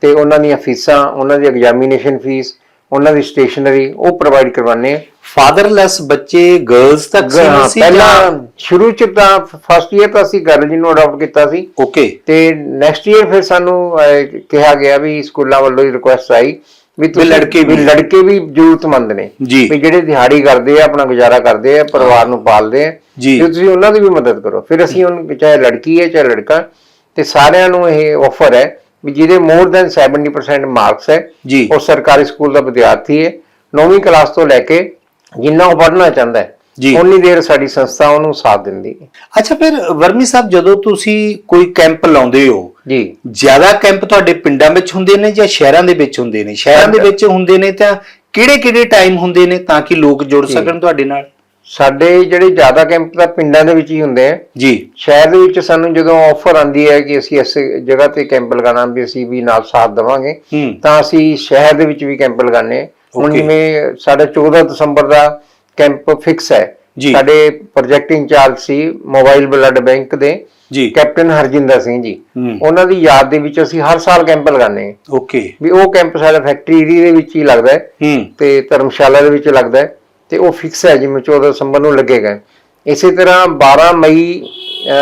Speaker 2: ਤੇ ਉਹਨਾਂ ਦੀਆਂ ਫੀਸਾਂ ਉਹਨਾਂ ਦੀ ਐਗਜ਼ਾਮੀਨੇਸ਼ਨ ਫੀਸ ਉਹਨਾਂ ਦੀ ਸਟੇਸ਼ਨਰੀ ਉਹ ਪ੍ਰੋਵਾਈਡ ਕਰਵਾਉਂਦੇ ਆ।
Speaker 1: ਫਾਦਰਲੈਸ ਬੱਚੇ ਗਰਲਸ ਤੱਕ
Speaker 2: ਹਾਂ,
Speaker 1: ਸੀ
Speaker 2: ਪਹਿਲਾਂ ਸ਼ੁਰੂ ਚ ਤਾਂ ਫਸਟ ਈਅਰ ਤਾਂ ਅਸੀਂ ਗਰਲ ਜੀ ਨੂੰ ਅਡਾਪਟ ਕੀਤਾ ਸੀ।
Speaker 1: ਓਕੇ
Speaker 2: ਤੇ ਨੈਕਸਟ ਈਅਰ ਫਿਰ ਸਾਨੂੰ ਅਹ, ਕਿਹਾ ਗਿਆ ਵੀ ਸਕੂਲਾਂ ਵੱਲੋਂ ਹੀ ਰਿਕੁਐਸਟ ਆਈ ਵੀ ਤੁਸੀਂ
Speaker 1: ਲੜਕੇ ਵੀ-
Speaker 2: ਵੀ ਲੜਕੇ ਵੀ ਜ਼ਰੂਰਤਮੰਦ ਨੇ।
Speaker 1: ਜੀ।
Speaker 2: ਵੀ ਜਿਹੜੇ ਦਿਹਾੜੀ ਕਰਦੇ ਆ ਆਪਣਾ ਗੁਜ਼ਾਰਾ ਕਰਦੇ ਆ ਪਰਿਵਾਰ ਨੂੰ ਪਾਲਦੇ ਆ
Speaker 1: ਜੀ।
Speaker 2: ਤੇ ਤੁਸੀਂ ਉਹਨਾਂ ਦੀ ਵੀ ਮਦਦ ਕਰੋ। ਫਿਰ ਅਸੀਂ ਉਹਨਾਂ ਚਾਹੇ ਲੜਕੀ ਹੈ ਚਾਹੇ ਲੜਕਾ ਤੇ ਸਾਰਿਆਂ ਨੂੰ ਇਹ ਆਫਰ ਹੈ ਵੀ ਜਿਹਦੇ ਮੋਰ ਦੈਨ 70% ਮਾਰਕਸ ਹੈ
Speaker 1: ਜੀ।
Speaker 2: ਉਹ ਸਰਕਾਰੀ ਸਕੂਲ ਦਾ ਵਿਦਿਆਰਥੀ ਹੈ। 9ਵੀਂ ਕਲਾਸ ਤੋਂ ਲੈ ਕੇ ਜਿੰਨਾ ਉਹ ਪੜ੍ਹਨਾ ਚਾਹੁੰਦਾ ਹੈ
Speaker 1: ਜੀ।
Speaker 2: ਉਨੀ ਦੇਰ ਸਾਡੀ ਸੰਸਥਾ ਉਹਨੂੰ ਸਾਥ ਦਿੰਦੀ ਹੈ।
Speaker 1: ਅੱਛਾ ਫਿਰ ਵਰਮੀ ਸਾਹਿਬ ਜਦੋਂ ਤੁਸੀਂ ਕੋਈ ਕੈਂਪ ਲਾਉਂਦੇ ਹੋ
Speaker 2: ਜੀ।
Speaker 1: ਜ਼ਿਆਦਾ ਕੈਂਪ ਤੁਹਾਡੇ ਪਿੰਡਾਂ ਵਿੱਚ ਹੁੰਦੇ ਨੇ ਜਾਂ ਸ਼ਹਿਰਾਂ ਦੇ ਵਿੱਚ ਹੁੰਦੇ ਨੇ? ਸ਼ਹਿਰਾਂ ਦੇ ਵਿੱਚ ਹੁੰਦੇ ਨੇ ਤਾਂ ਕਿਹੜੇ ਕਿਹੜੇ ਟਾਈਮ ਹੁੰਦੇ ਨੇ ਤਾਂ ਕਿ ਲੋਕ ਜੁੜ। ਸਕਣ ਤੁਹਾਡੇ ਨਾਲ?
Speaker 2: ਸਾਡੇ ਜਿਹੜੇ ਜ਼ਿਆਦਾ ਕੈਂਪ ਤਾਂ ਪਿੰਡਾਂ ਦੇ ਵਿੱਚ ਹੀ ਹੁੰਦੇ ਆ।
Speaker 1: ਜੀ।
Speaker 2: ਸ਼ਹਿਰ ਦੇ ਵਿੱਚ ਸਾਨੂੰ ਜਦੋਂ ਆਫਰ ਆਂਦੀ ਹੈ ਕਿ ਅਸੀਂ ਇਸ ਜਗ੍ਹਾ ਤੇ ਕੈਂਪ ਲਗਾਉਣਾ ਵੀ ਅਸੀਂ ਵੀ ਨਾਲ ਸਾਥ ਦੇਵਾਂਗੇ ਤਾਂ ਅਸੀਂ ਸ਼ਹਿਰ ਦੇ ਵਿੱਚ ਵੀ ਕੈਂਪ ਹਾਂ। ਹੁਣ. ਜਿਵੇਂ ਸਾਡਾ 14 ਦਸੰਬਰ ਦਾ ਕੈਂਪ ਫਿਕਸ ਹੈ। ਸਾਡੇ ਪ੍ਰੋਜੈਕਟ ਇੰਚਾਰਜ ਸੀ ਮੋਬਾਈਲ ਬਲੱਡ ਬੈਂਕ ਦੇ।
Speaker 1: ਜੀ।
Speaker 2: ਕੈਪਟਨ ਹਰਜਿੰਦਰ ਸਿੰਘ ਜੀ। ਉਹਨਾਂ ਦੀ ਯਾਦ ਦੇ ਵਿੱਚ ਅਸੀਂ ਹਰ ਸਾਲ ਕੈਂਪ ਲਗਾਉਂਦੇ ਹਾਂ।
Speaker 1: ਓਕੇ
Speaker 2: ਵੀ ਉਹ ਕੈਂਪ ਸਾਡਾ ਫੈਕਟਰੀ ਏਰੀਆ ਦੇ ਵਿੱਚ ਹੀ ਲੱਗਦਾ ਹੂੰ। ਤੇ ਧਰਮਸ਼ਾਲਾ ਦੇ ਵਿੱਚ ਲੱਗਦਾ ਹੈ। ਤੇ ਉਹ ਫਿਕਸ ਹੈ ਜਿਵੇਂ 14 ਦਸੰਬਰ ਨੂੰ ਲੱਗੇਗਾ ਇਸੇ ਤਰ੍ਹਾਂ 12 ਮਈ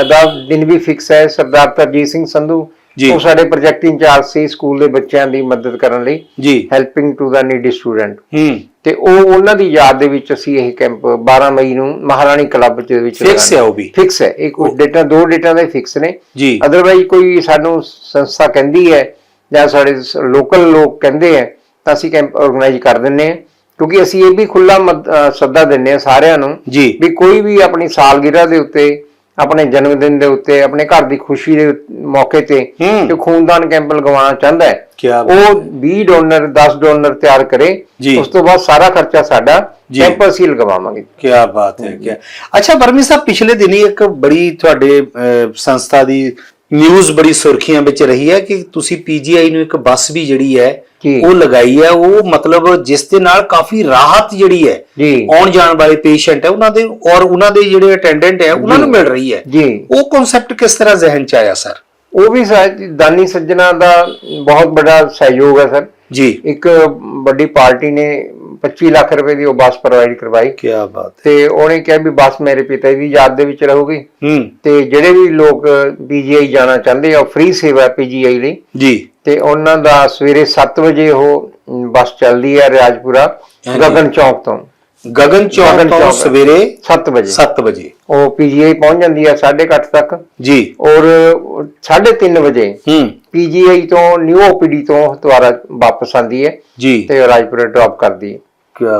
Speaker 2: ਦਾ ਦਿਨ ਵੀ ਫਿਕਸ ਹੈ ਸਰਦਾਰ ਤਰਜੀਤ ਸਿੰਘ ਸੰਧੂ। ਉਹ ਸਾਡੇ ਪ੍ਰੋਜੈਕਟ ਇੰਚਾਰਜ ਸੀ ਸਕੂਲ ਦੇ ਬੱਚਿਆਂ ਦੀ ਮਦਦ ਕਰਨ ਲਈ।
Speaker 1: ਜੀ।
Speaker 2: Helping to the needy student
Speaker 1: ਹੂੰ।
Speaker 2: ਤੇ ਉਹ ਉਹਨਾਂ ਦੀ ਯਾਦ ਦੇ ਵਿੱਚ ਅਸੀਂ ਇਹ ਕੈਂਪ 12 ਮਈ ਨੂੰ ਮਹਾਰਾਣੀ ਕਲੱਬ ਦੇ ਵਿੱਚ
Speaker 1: ਫਿਕਸ ਹੈ ਉਹ ਵੀ।
Speaker 2: ਫਿਕਸ ਹੈ। ਇਹ ਕੁਝ ਡੇਟਾ ਦੋ ਡੇਟਾ ਦੇ ਫਿਕਸ ਨੇ।
Speaker 1: ਜੀ।
Speaker 2: ਅਦਰਵਾਈਜ਼ ਕੋਈ ਸਾਨੂੰ ਸੰਸਥਾ ਕਹਿੰਦੀ ਹੈ ਜਾਂ ਸਾਡੇ ਲੋਕਲ ਲੋਕ ਕਹਿੰਦੇ ਹੈ ਤਾਂ ਅਸੀਂ ਕੈਂਪ ਆਰਗੇਨਾਈਜ਼ ਕਰ ਦਿੰਨੇ ਹਾਂ। ਕਿਉਂਕਿ ਅਸੀਂ ਇਹ ਵੀ ਖੁੱਲਾ ਸੱਦਾ ਦਿੰਨੇ ਆ ਸਾਰਿਆਂ ਨੂੰ
Speaker 1: ਜੀ
Speaker 2: ਵੀ ਕੋਈ ਵੀ ਆਪਣੀ ਸਾਲਗਿਰਹ ਦੇ ਉੱਤੇ ਆਪਣੇ ਜਨਮ ਦਿਨ ਦੇ ਉੱਤੇ ਆਪਣੇ ਘਰ ਦੀ ਖੁਸ਼ੀ ਦੇ ਮੌਕੇ ਤੇ। ਜੋ ਖੂਨਦਾਨ ਕੈਂਪ ਲਗਵਾਉਣਾ ਚਾਹੁੰਦਾ ਹੈ ਉਹ 20 ਡੋਨਰ 10 ਡੋਨਰ ਤਿਆਰ ਕਰੇ। ਉਸ ਤੋਂ ਬਾਅਦ ਸਾਰਾ ਖਰਚਾ ਸਾਡਾ। ਕੈਂਪ ਅਸੀਂ ਲਗਵਾਵਾਂਗੇ
Speaker 1: ਕੀ ਬਾਤ ਹੈ ਕੀ ਅੱਛਾ ਵਰਮੀ ਸਾਹਿਬ ਪਿਛਲੇ ਦਿਨੀ ਇੱਕ ਬੜੀ ਤੁਹਾਡੇ ਸੰਸਥਾ ਦੀ ਨਿਊਜ਼ ਬੜੀ ਸੁਰਖੀਆਂ ਵਿੱਚ ਰਹੀ ਹੈ ਕਿ ਤੁਸੀਂ ਪੀਜੀਆਈ ਨੂੰ ਇੱਕ ਬੱਸ ਵੀ ਜਿਹੜੀ ਹੈ। ਉਹ ਲਗਾਈ ਹੈ। ਉਹ ਮਤਲਬ ਜਿਸ ਦੇ ਨਾਲ ਕਾਫੀ ਰਾਹਤ ਜਿਹੜੀ ਹੈ ਆਉਣ ਜਾਣ ਵਾਲੇ ਪੇਸ਼ੈਂਟ ਹੈ ਉਹਨਾਂ ਦੇ ਔਰ ਉਹਨਾਂ ਦੇ ਜਿਹੜੇ ਅਟੈਂਡੈਂਟ ਹੈ ਉਹਨਾਂ ਨੂੰ ਮਿਲ ਰਹੀ ਹੈ। ਉਹ ਕਨਸੈਪਟ ਕਿਸ ਤਰ੍ਹਾਂ ਜ਼ਿਹਨ ਚ ਆਇਆ ਸਰ?
Speaker 2: ਉਹ ਵੀ ਦਾਨੀ ਸੱਜਣਾ ਦਾ ਬਹੁਤ ਬੜਾ ਸਹਿਯੋਗ ਹੈ ਸਰ।
Speaker 1: ਜੀ।
Speaker 2: ਇੱਕ ਵੱਡੀ ਪਾਰਟੀ ਨੇ 25 ਲੱਖ ਰੁਪਏ ਦੀ ਉਹ ਬੱਸ ਪ੍ਰੋਵਾਈਡ ਕਰਵਾਈ।
Speaker 1: ਕੀ ਬਾਤ
Speaker 2: ਤੇ ਉਹਨੇ ਕਿਹਾ ਵੀ ਬੱਸ ਮੇਰੇ ਪਿਤਾ ਦੀ ਯਾਦ ਦੇ ਵਿੱਚ ਰਹੂਗੀ।
Speaker 1: ਹੂੰ।
Speaker 2: ਤੇ ਜਿਹੜੇ ਵੀ ਲੋਕ ਪੀਜੀਆਈ ਜਾਣਾ ਚਾਹੁੰਦੇ ਆ ਫ੍ਰੀ ਸੇਵਾ ਪੀਜੀਆਈ ਲਈ।
Speaker 1: ਜੀ।
Speaker 2: ਤੇ ਉਹਨਾਂ ਦਾ ਸਵੇਰੇ 7 ਵਜੇ ਉਹ ਬੱਸ ਚੱਲਦੀ ਹੈ ਰਾਜਪੁਰਾ। ਗਗਨ ਚੌਕ ਤੋਂ।
Speaker 1: ਗਗਨ ਚੌਕ ਤੋਂ। ਸਵੇਰੇ
Speaker 2: 7 ਵਜੇ।
Speaker 1: 7 ਵਜੇ।
Speaker 2: ਉਹ ਪੀਜੀਆਈ ਪਹੁੰਚ ਜਾਂਦੀ ਹੈ 8:30 ਤੱਕ।
Speaker 1: ਜੀ।
Speaker 2: ਔਰ 3:30 ਵਜੇ
Speaker 1: ਹੂੰ।
Speaker 2: ਪੀਜੀਆਈ ਤੋਂ ਨਿਊ ਓਪੀਡੀ ਤੋਂ ਦੁਬਾਰਾ ਵਾਪਸ ਆਂਦੀ ਹੈ
Speaker 1: ਜੀ।
Speaker 2: ਤੇ ਰਾਜਪੁਰਾ ਡ੍ਰੌਪ ਕਰਦੀ ਹੈ।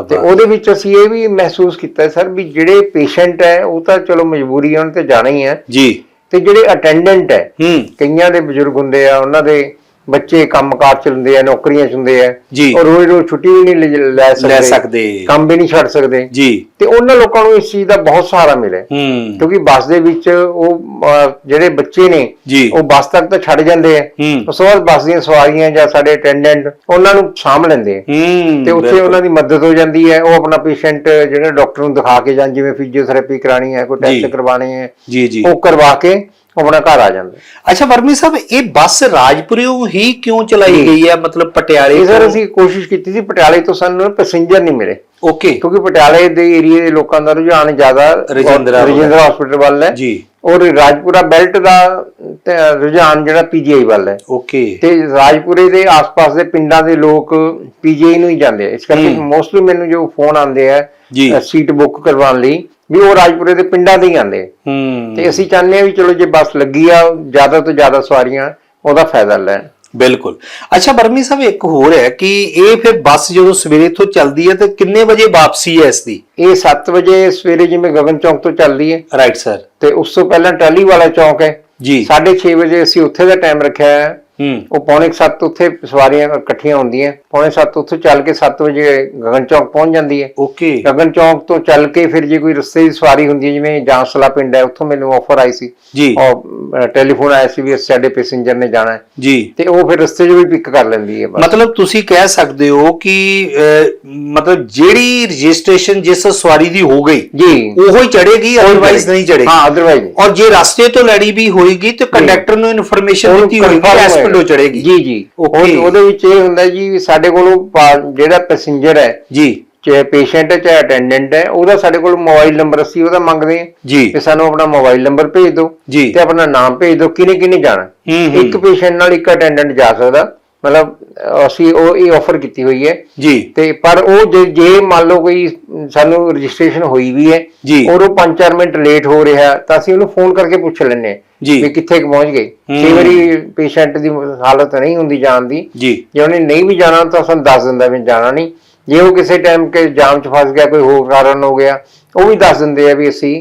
Speaker 2: ਤੇ ਉਹਦੇ ਵਿੱਚ ਅਸੀਂ ਇਹ ਵੀ ਮਹਿਸੂਸ ਕੀਤਾ ਸਰ ਵੀ ਜਿਹੜੇ ਪੇਸ਼ੈਂਟ ਹੈ ਉਹ ਤਾਂ ਚਲੋ ਮਜਬੂਰੀ ਹੈ ਉਹਨਾਂ ਤੇ ਜਾਣਾ ਹੀ ਹੈ
Speaker 1: ਜੀ।
Speaker 2: ਤੇ ਜਿਹੜੇ ਅਟੈਂਡੈਂਟ ਹੈ
Speaker 1: ਹੂੰ।
Speaker 2: ਕਈਆਂ ਦੇ ਬਜ਼ੁਰਗ ਹੁੰਦੇ ਆ ਉਹਨਾਂ ਦੇ ਬੱਚੇ ਕੰਮਕਾਰ ਚ ਹੁੰਦੇ ਆ ਨੌਕਰੀਆਂ ਚ ਹੁੰਦੇ ਆ
Speaker 1: ਜੀ।
Speaker 2: ਰੋਜ਼ ਰੋਜ਼ ਛੁੱਟੀ ਵੀ ਨਹੀਂ ਲੈ- ਲੈ ਸਕਦੇ
Speaker 1: ਲੈ ਸਕਦੇ।
Speaker 2: ਕੰਮ ਵੀ ਨਹੀਂ ਛੱਡ ਸਕਦੇ।
Speaker 1: ਜੀ।
Speaker 2: ਤੇ ਉਹਨਾਂ ਲੋਕਾਂ ਨੂੰ ਇਸ ਚੀਜ਼ ਦਾ ਬਹੁਤ ਸਹਾਰਾ ਮਿਲੇ
Speaker 1: ਹੂੰ।
Speaker 2: ਕਿਉਂਕਿ ਬੱਸ ਦੇ ਵਿੱਚ ਉਹ ਅਹ, ਜਿਹੜੇ ਬੱਚੇ ਨੇ
Speaker 1: ਜੀ।
Speaker 2: ਉਹ ਬੱਸ ਤੱਕ ਤਾਂ ਛੱਡ ਜਾਂਦੇ ਆ।
Speaker 1: ਹੂੰ।
Speaker 2: ਉਸ ਤੋਂ ਬਾਅਦ ਬੱਸ ਦੀਆਂ ਸਵਾਰੀਆਂ ਜਾਂ ਸਾਡੇ ਅਟੈਂਡੈਂਟ ਉਹਨਾਂ ਨੂੰ ਸਾਂਭ ਲੈਂਦੇ ਆ।
Speaker 1: ਹੂੰ
Speaker 2: ਤੇ ਉੱਥੇ। ਉਹਨਾਂ ਦੀ ਮਦਦ ਹੋ ਜਾਂਦੀ ਹੈ। ਉਹ ਆਪਣਾ ਪੇਸ਼ੈਂਟ ਜਿਹੜੇ ਡਾਕਟਰ ਨੂੰ ਦਿਖਾ ਕੇ ਜਾਂ ਜਿਵੇਂ ਫਿਜ਼ੀਓਥੈਰੇਪੀ ਕਰਾਣੀ ਹੈ ਕੋਈ
Speaker 1: ਜੀ।
Speaker 2: ਟੈਸਟ ਕਰਵਾਣੇ ਹੈ
Speaker 1: ਜੀ ਜੀ।
Speaker 2: ਉਹ ਕਰਵਾ ਕੇ ਉਹ ਆਪਣਾ ਘਰ ਆ ਜਾਂਦੇ।
Speaker 1: ਅੱਛਾ ਵਰਮੀ ਸਾਹਿਬ ਇਹ ਬੱਸ ਰਾਜਪੁਰਿਓਂ ਹੀ ਕਿਉਂ ਚਲਾਈ। ਗਈ ਹੈ? ਮਤਲਬ ਪਟਿਆਲੇ
Speaker 2: ਸਰ? ਅਸੀਂ ਕੋਸ਼ਿਸ਼ ਕੀਤੀ ਸੀ ਪਟਿਆਲੇ ਤੋਂ ਸਾਨੂੰ ਪੈਸੇਂਜਰ ਨਹੀਂ ਮਿਲੇ।
Speaker 1: ਓਕੇ
Speaker 2: ਕਿਉਂਕਿ ਪਟਿਆਲੇ ਦੇ ਏਰੀਆ ਦੇ ਲੋਕਾਂ ਦਾ ਰੁਝਾਨ ਜ਼ਿਆਦਾ
Speaker 1: ਰਜਿੰਦਰਾ
Speaker 2: ਹਸਪੀਟਲ ਵੱਲ ਹੈ।
Speaker 1: ਜੀ।
Speaker 2: ਔਰ ਰਾਜਪੁਰਾ ਬੈਲਟ ਦਾ ਰੁਝਾਨ ਜਿਹੜਾ ਪੀਜੀਆਈ ਵੱਲ ਹੈ।
Speaker 1: ਓਕੇ
Speaker 2: ਤੇ ਰਾਜਪੁਰੇ ਦੇ ਆਸ-ਪਾਸ ਦੇ ਪਿੰਡਾਂ ਦੇ ਲੋਕ ਪੀਜੀਆਈ ਨੂੰ ਹੀ ਜਾਂਦੇ ਆ। ਇਸ ਕਰਕੇ। ਮੋਸਟਲੀ ਮੈਨੂੰ ਜੋ ਫੋਨ ਆਉਂਦੇ ਆ ਸੀਟ ਬੁੱਕ ਕਰਵਾਉਣ ਲਈ ਵੀ ਉਹ ਰਾਜਪੁਰੇ ਦੇ ਪਿੰਡਾਂ ਦੇ ਹੀ ਆਉਂਦੇ ਆ।
Speaker 1: ਹੂੰ।
Speaker 2: ਤੇ ਅਸੀਂ ਚਾਹੁੰਦੇ ਆ ਵੀ ਚਲੋ ਜੇ ਬੱਸ ਲੱਗੀ ਆ ਜ਼ਿਆਦਾ ਤੋਂ ਜ਼ਿਆਦਾ ਸਵਾਰੀਆਂ ਉਹਦਾ ਫਾਇਦਾ ਲੈਣ।
Speaker 1: ਬਿਲਕੁਲ। ਅੱਛਾ ਵਰਮੀ ਸਾਹਿਬ ਇੱਕ ਹੋਰ ਹੈ ਕਿ ਇਹ ਫਿਰ ਬੱਸ ਜਦੋਂ ਸਵੇਰੇ ਤੋਂ ਚੱਲਦੀ ਹੈ ਤੇ ਕਿੰਨੇ ਵਜੇ ਵਾਪਸੀ ਹੈ ਇਸ ਦੀ?
Speaker 2: ਇਹ 7 ਵਜੇ ਸਵੇਰੇ ਜਿਵੇਂ ਗਗਨ ਚੌਂਕ ਤੋਂ ਚੱਲਦੀ ਹੈ।
Speaker 1: ਰਾਈਟ ਸਰ
Speaker 2: ਤੇ ਉਸ ਤੋਂ ਪਹਿਲਾਂ ਟਾਲੀ ਵਾਲਾ ਚੌਂਕ ਹੈ।
Speaker 1: ਜੀ।
Speaker 2: 6:30 ਵਜੇ ਅਸੀਂ ਉੱਥੇ ਦਾ ਟਾਈਮ ਰੱਖਿਆ ਹੂੰ। ਉਹ ਪੌਣੇ 7 ਉੱਥੇ ਸਵਾਰੀਆਂ ਇਕੱਠੀਆਂ ਹੁੰਦੀਆਂ। ਪੌਣੇ 7 ਉੱਥੇ ਚੱਲ ਕੇ 7 ਵਜੇ ਗਗਨ ਚੌਂਕ ਪਹੁੰਚ ਜਾਂਦੀ ਹੈ।
Speaker 1: ਓਕੇ।
Speaker 2: ਗਗਨ ਚੌਂਕ ਤੋਂ ਚੱਲ ਕੇ ਫਿਰ ਜੇ ਕੋਈ ਰਸਤੇ ਦੀ ਸਵਾਰੀ ਹੁੰਦੀ ਹੈ ਜਿਵੇਂ ਜਾਂਸਲਾ ਪਿੰਡ ਹੈ ਉੱਥੋਂ ਮੈਨੂੰ ਆਫਰ ਆਈ ਸੀ।
Speaker 1: ਜੀ।
Speaker 2: ਔਰ ਟੈਲੀਫੋਨ ਆਇਆ ਸੀ ਵੀ ਸਾਡੇ ਪੈਸੇਂਜਰ ਨੇ ਜਾਣਾ ਹੈ।
Speaker 1: ਜੀ।
Speaker 2: ਤੇ ਉਹ ਫਿਰ ਰਸਤੇ 'ਚ ਵੀ ਪਿਕ ਕਰ ਲੈਂਦੀ ਹੈ
Speaker 1: ਮਤਲਬ ਤੁਸੀਂ ਕਹਿ ਸਕਦੇ ਹੋ ਕਿ ਮਤਲਬ ਜਿਹੜੀ ਰਜਿਸਟ੍ਰੇਸ਼ਨ ਜਿਸ ਸਵਾਰੀ ਦੀ ਹੋ ਗਈ
Speaker 2: ਜੀ।
Speaker 1: ਉਹੋ ਹੀ ਚੜੇਗੀ ਅਦਰਵਾਈਜ਼ ਨਹੀਂ ਚੜੇਗੀ
Speaker 2: ਹਾਂ ਅਦਰਵਾਈਜ਼
Speaker 1: ਔਰ ਜੇ ਰਸਤੇ ਤੋਂ ਲੜੀ ਵੀ ਹੋਏਗੀ ਤੇ ਕੰਡਕਟਰ ਨੂੰ ਇਨਫੋਰਮੇਸ਼ਨ ਦਿੱਤੀ ਹੋਏਗੀ। ਪਿੰਡੋਂ ਚੜੇਗੀ
Speaker 2: ਜੀ ਜੀ. ਉਹ- ਉਹਦੇ ਵਿੱਚ ਇਹ ਹੁੰਦਾ ਜੀ ਸਾਡੇ ਕੋਲੋਂ ਜਿਹੜਾ ਪੈਸੇਂਜਰ ਹੈ
Speaker 1: ਜੀ।
Speaker 2: ਚਾਹੇ ਪੇਸ਼ੈਂਟ ਹੈ ਚਾਹੇ ਅਟੈਂਡੈਂਟ ਹੈ ਉਹਦਾ ਸਾਡੇ ਕੋਲ ਮੋਬਾਈਲ ਨੰਬਰ ਅਸੀਂ ਉਹਦਾ ਮੰਗਦੇ ਹਾਂ।
Speaker 1: ਜੀ।
Speaker 2: ਕਿ ਸਾਨੂੰ ਆਪਣਾ ਮੋਬਾਈਲ ਨੰਬਰ ਭੇਜ ਦਿਓ। ਤੇ ਆਪਣਾ ਨਾਮ ਭੇਜ ਦਿਓ ਕਿਨੇ ਕਿਨੇ ਜਾਣਾ। ਇੱਕ ਪੇਸ਼ੈਂਟ ਨਾਲ ਇੱਕ ਅਟੈਂਡੈਂਟ ਜਾ ਸਕਦਾ। ਮਤਲਬ ਅਸੀਂ ਉਹ ਇਹ ਆਫਰ ਕੀਤੀ ਹੋਈ ਹੈ
Speaker 1: ਜੀ
Speaker 2: ਤੇ ਪਰ ਉਹ ਜੇ ਜੇ ਮੰਨ ਲਓ ਕੋਈ ਸਾਨੂੰ ਰਜਿਸਟ੍ਰੇਸ਼ਨ ਹੋਈ ਵੀ ਹੈ। ਔਰ ਉਹ 5-4 ਮਿੰਟ ਲੇਟ ਹੋ ਰਿਹਾ ਤਾਂ ਅਸੀਂ ਉਹਨੂੰ ਫੋਨ ਕਰਕੇ ਪੁੱਛ ਲੈਂਦੇ। ਵੀ ਕਿੱਥੇ ਪਹੁੰਚ ਗਏ। ਕਈ ਵਾਰੀ ਪੇਸ਼ੈਂਟ ਦੀ ਹਾਲਤ ਨਹੀਂ ਹੁੰਦੀ ਜਾਣ ਦੀ
Speaker 1: ਜੀ
Speaker 2: ਉਹਨੇ ਨਹੀਂ ਵੀ ਜਾਣਾ ਤਾਂ ਸਾਨੂੰ ਦੱਸ ਦਿੰਦਾ ਵੀ ਜਾਣਾ ਨਹੀਂ ਜੇ ਉਹ ਕਿਸੇ ਟਾਈਮ ਕੇ ਜਾਮ 'ਚ ਫਸ ਗਿਆ ਕੋਈ ਹੋਰ ਕਾਰਨ ਹੋ ਗਿਆ ਉਹ ਵੀ ਦੱਸ ਦਿੰਦੇ ਆ ਵੀ ਅਸੀਂ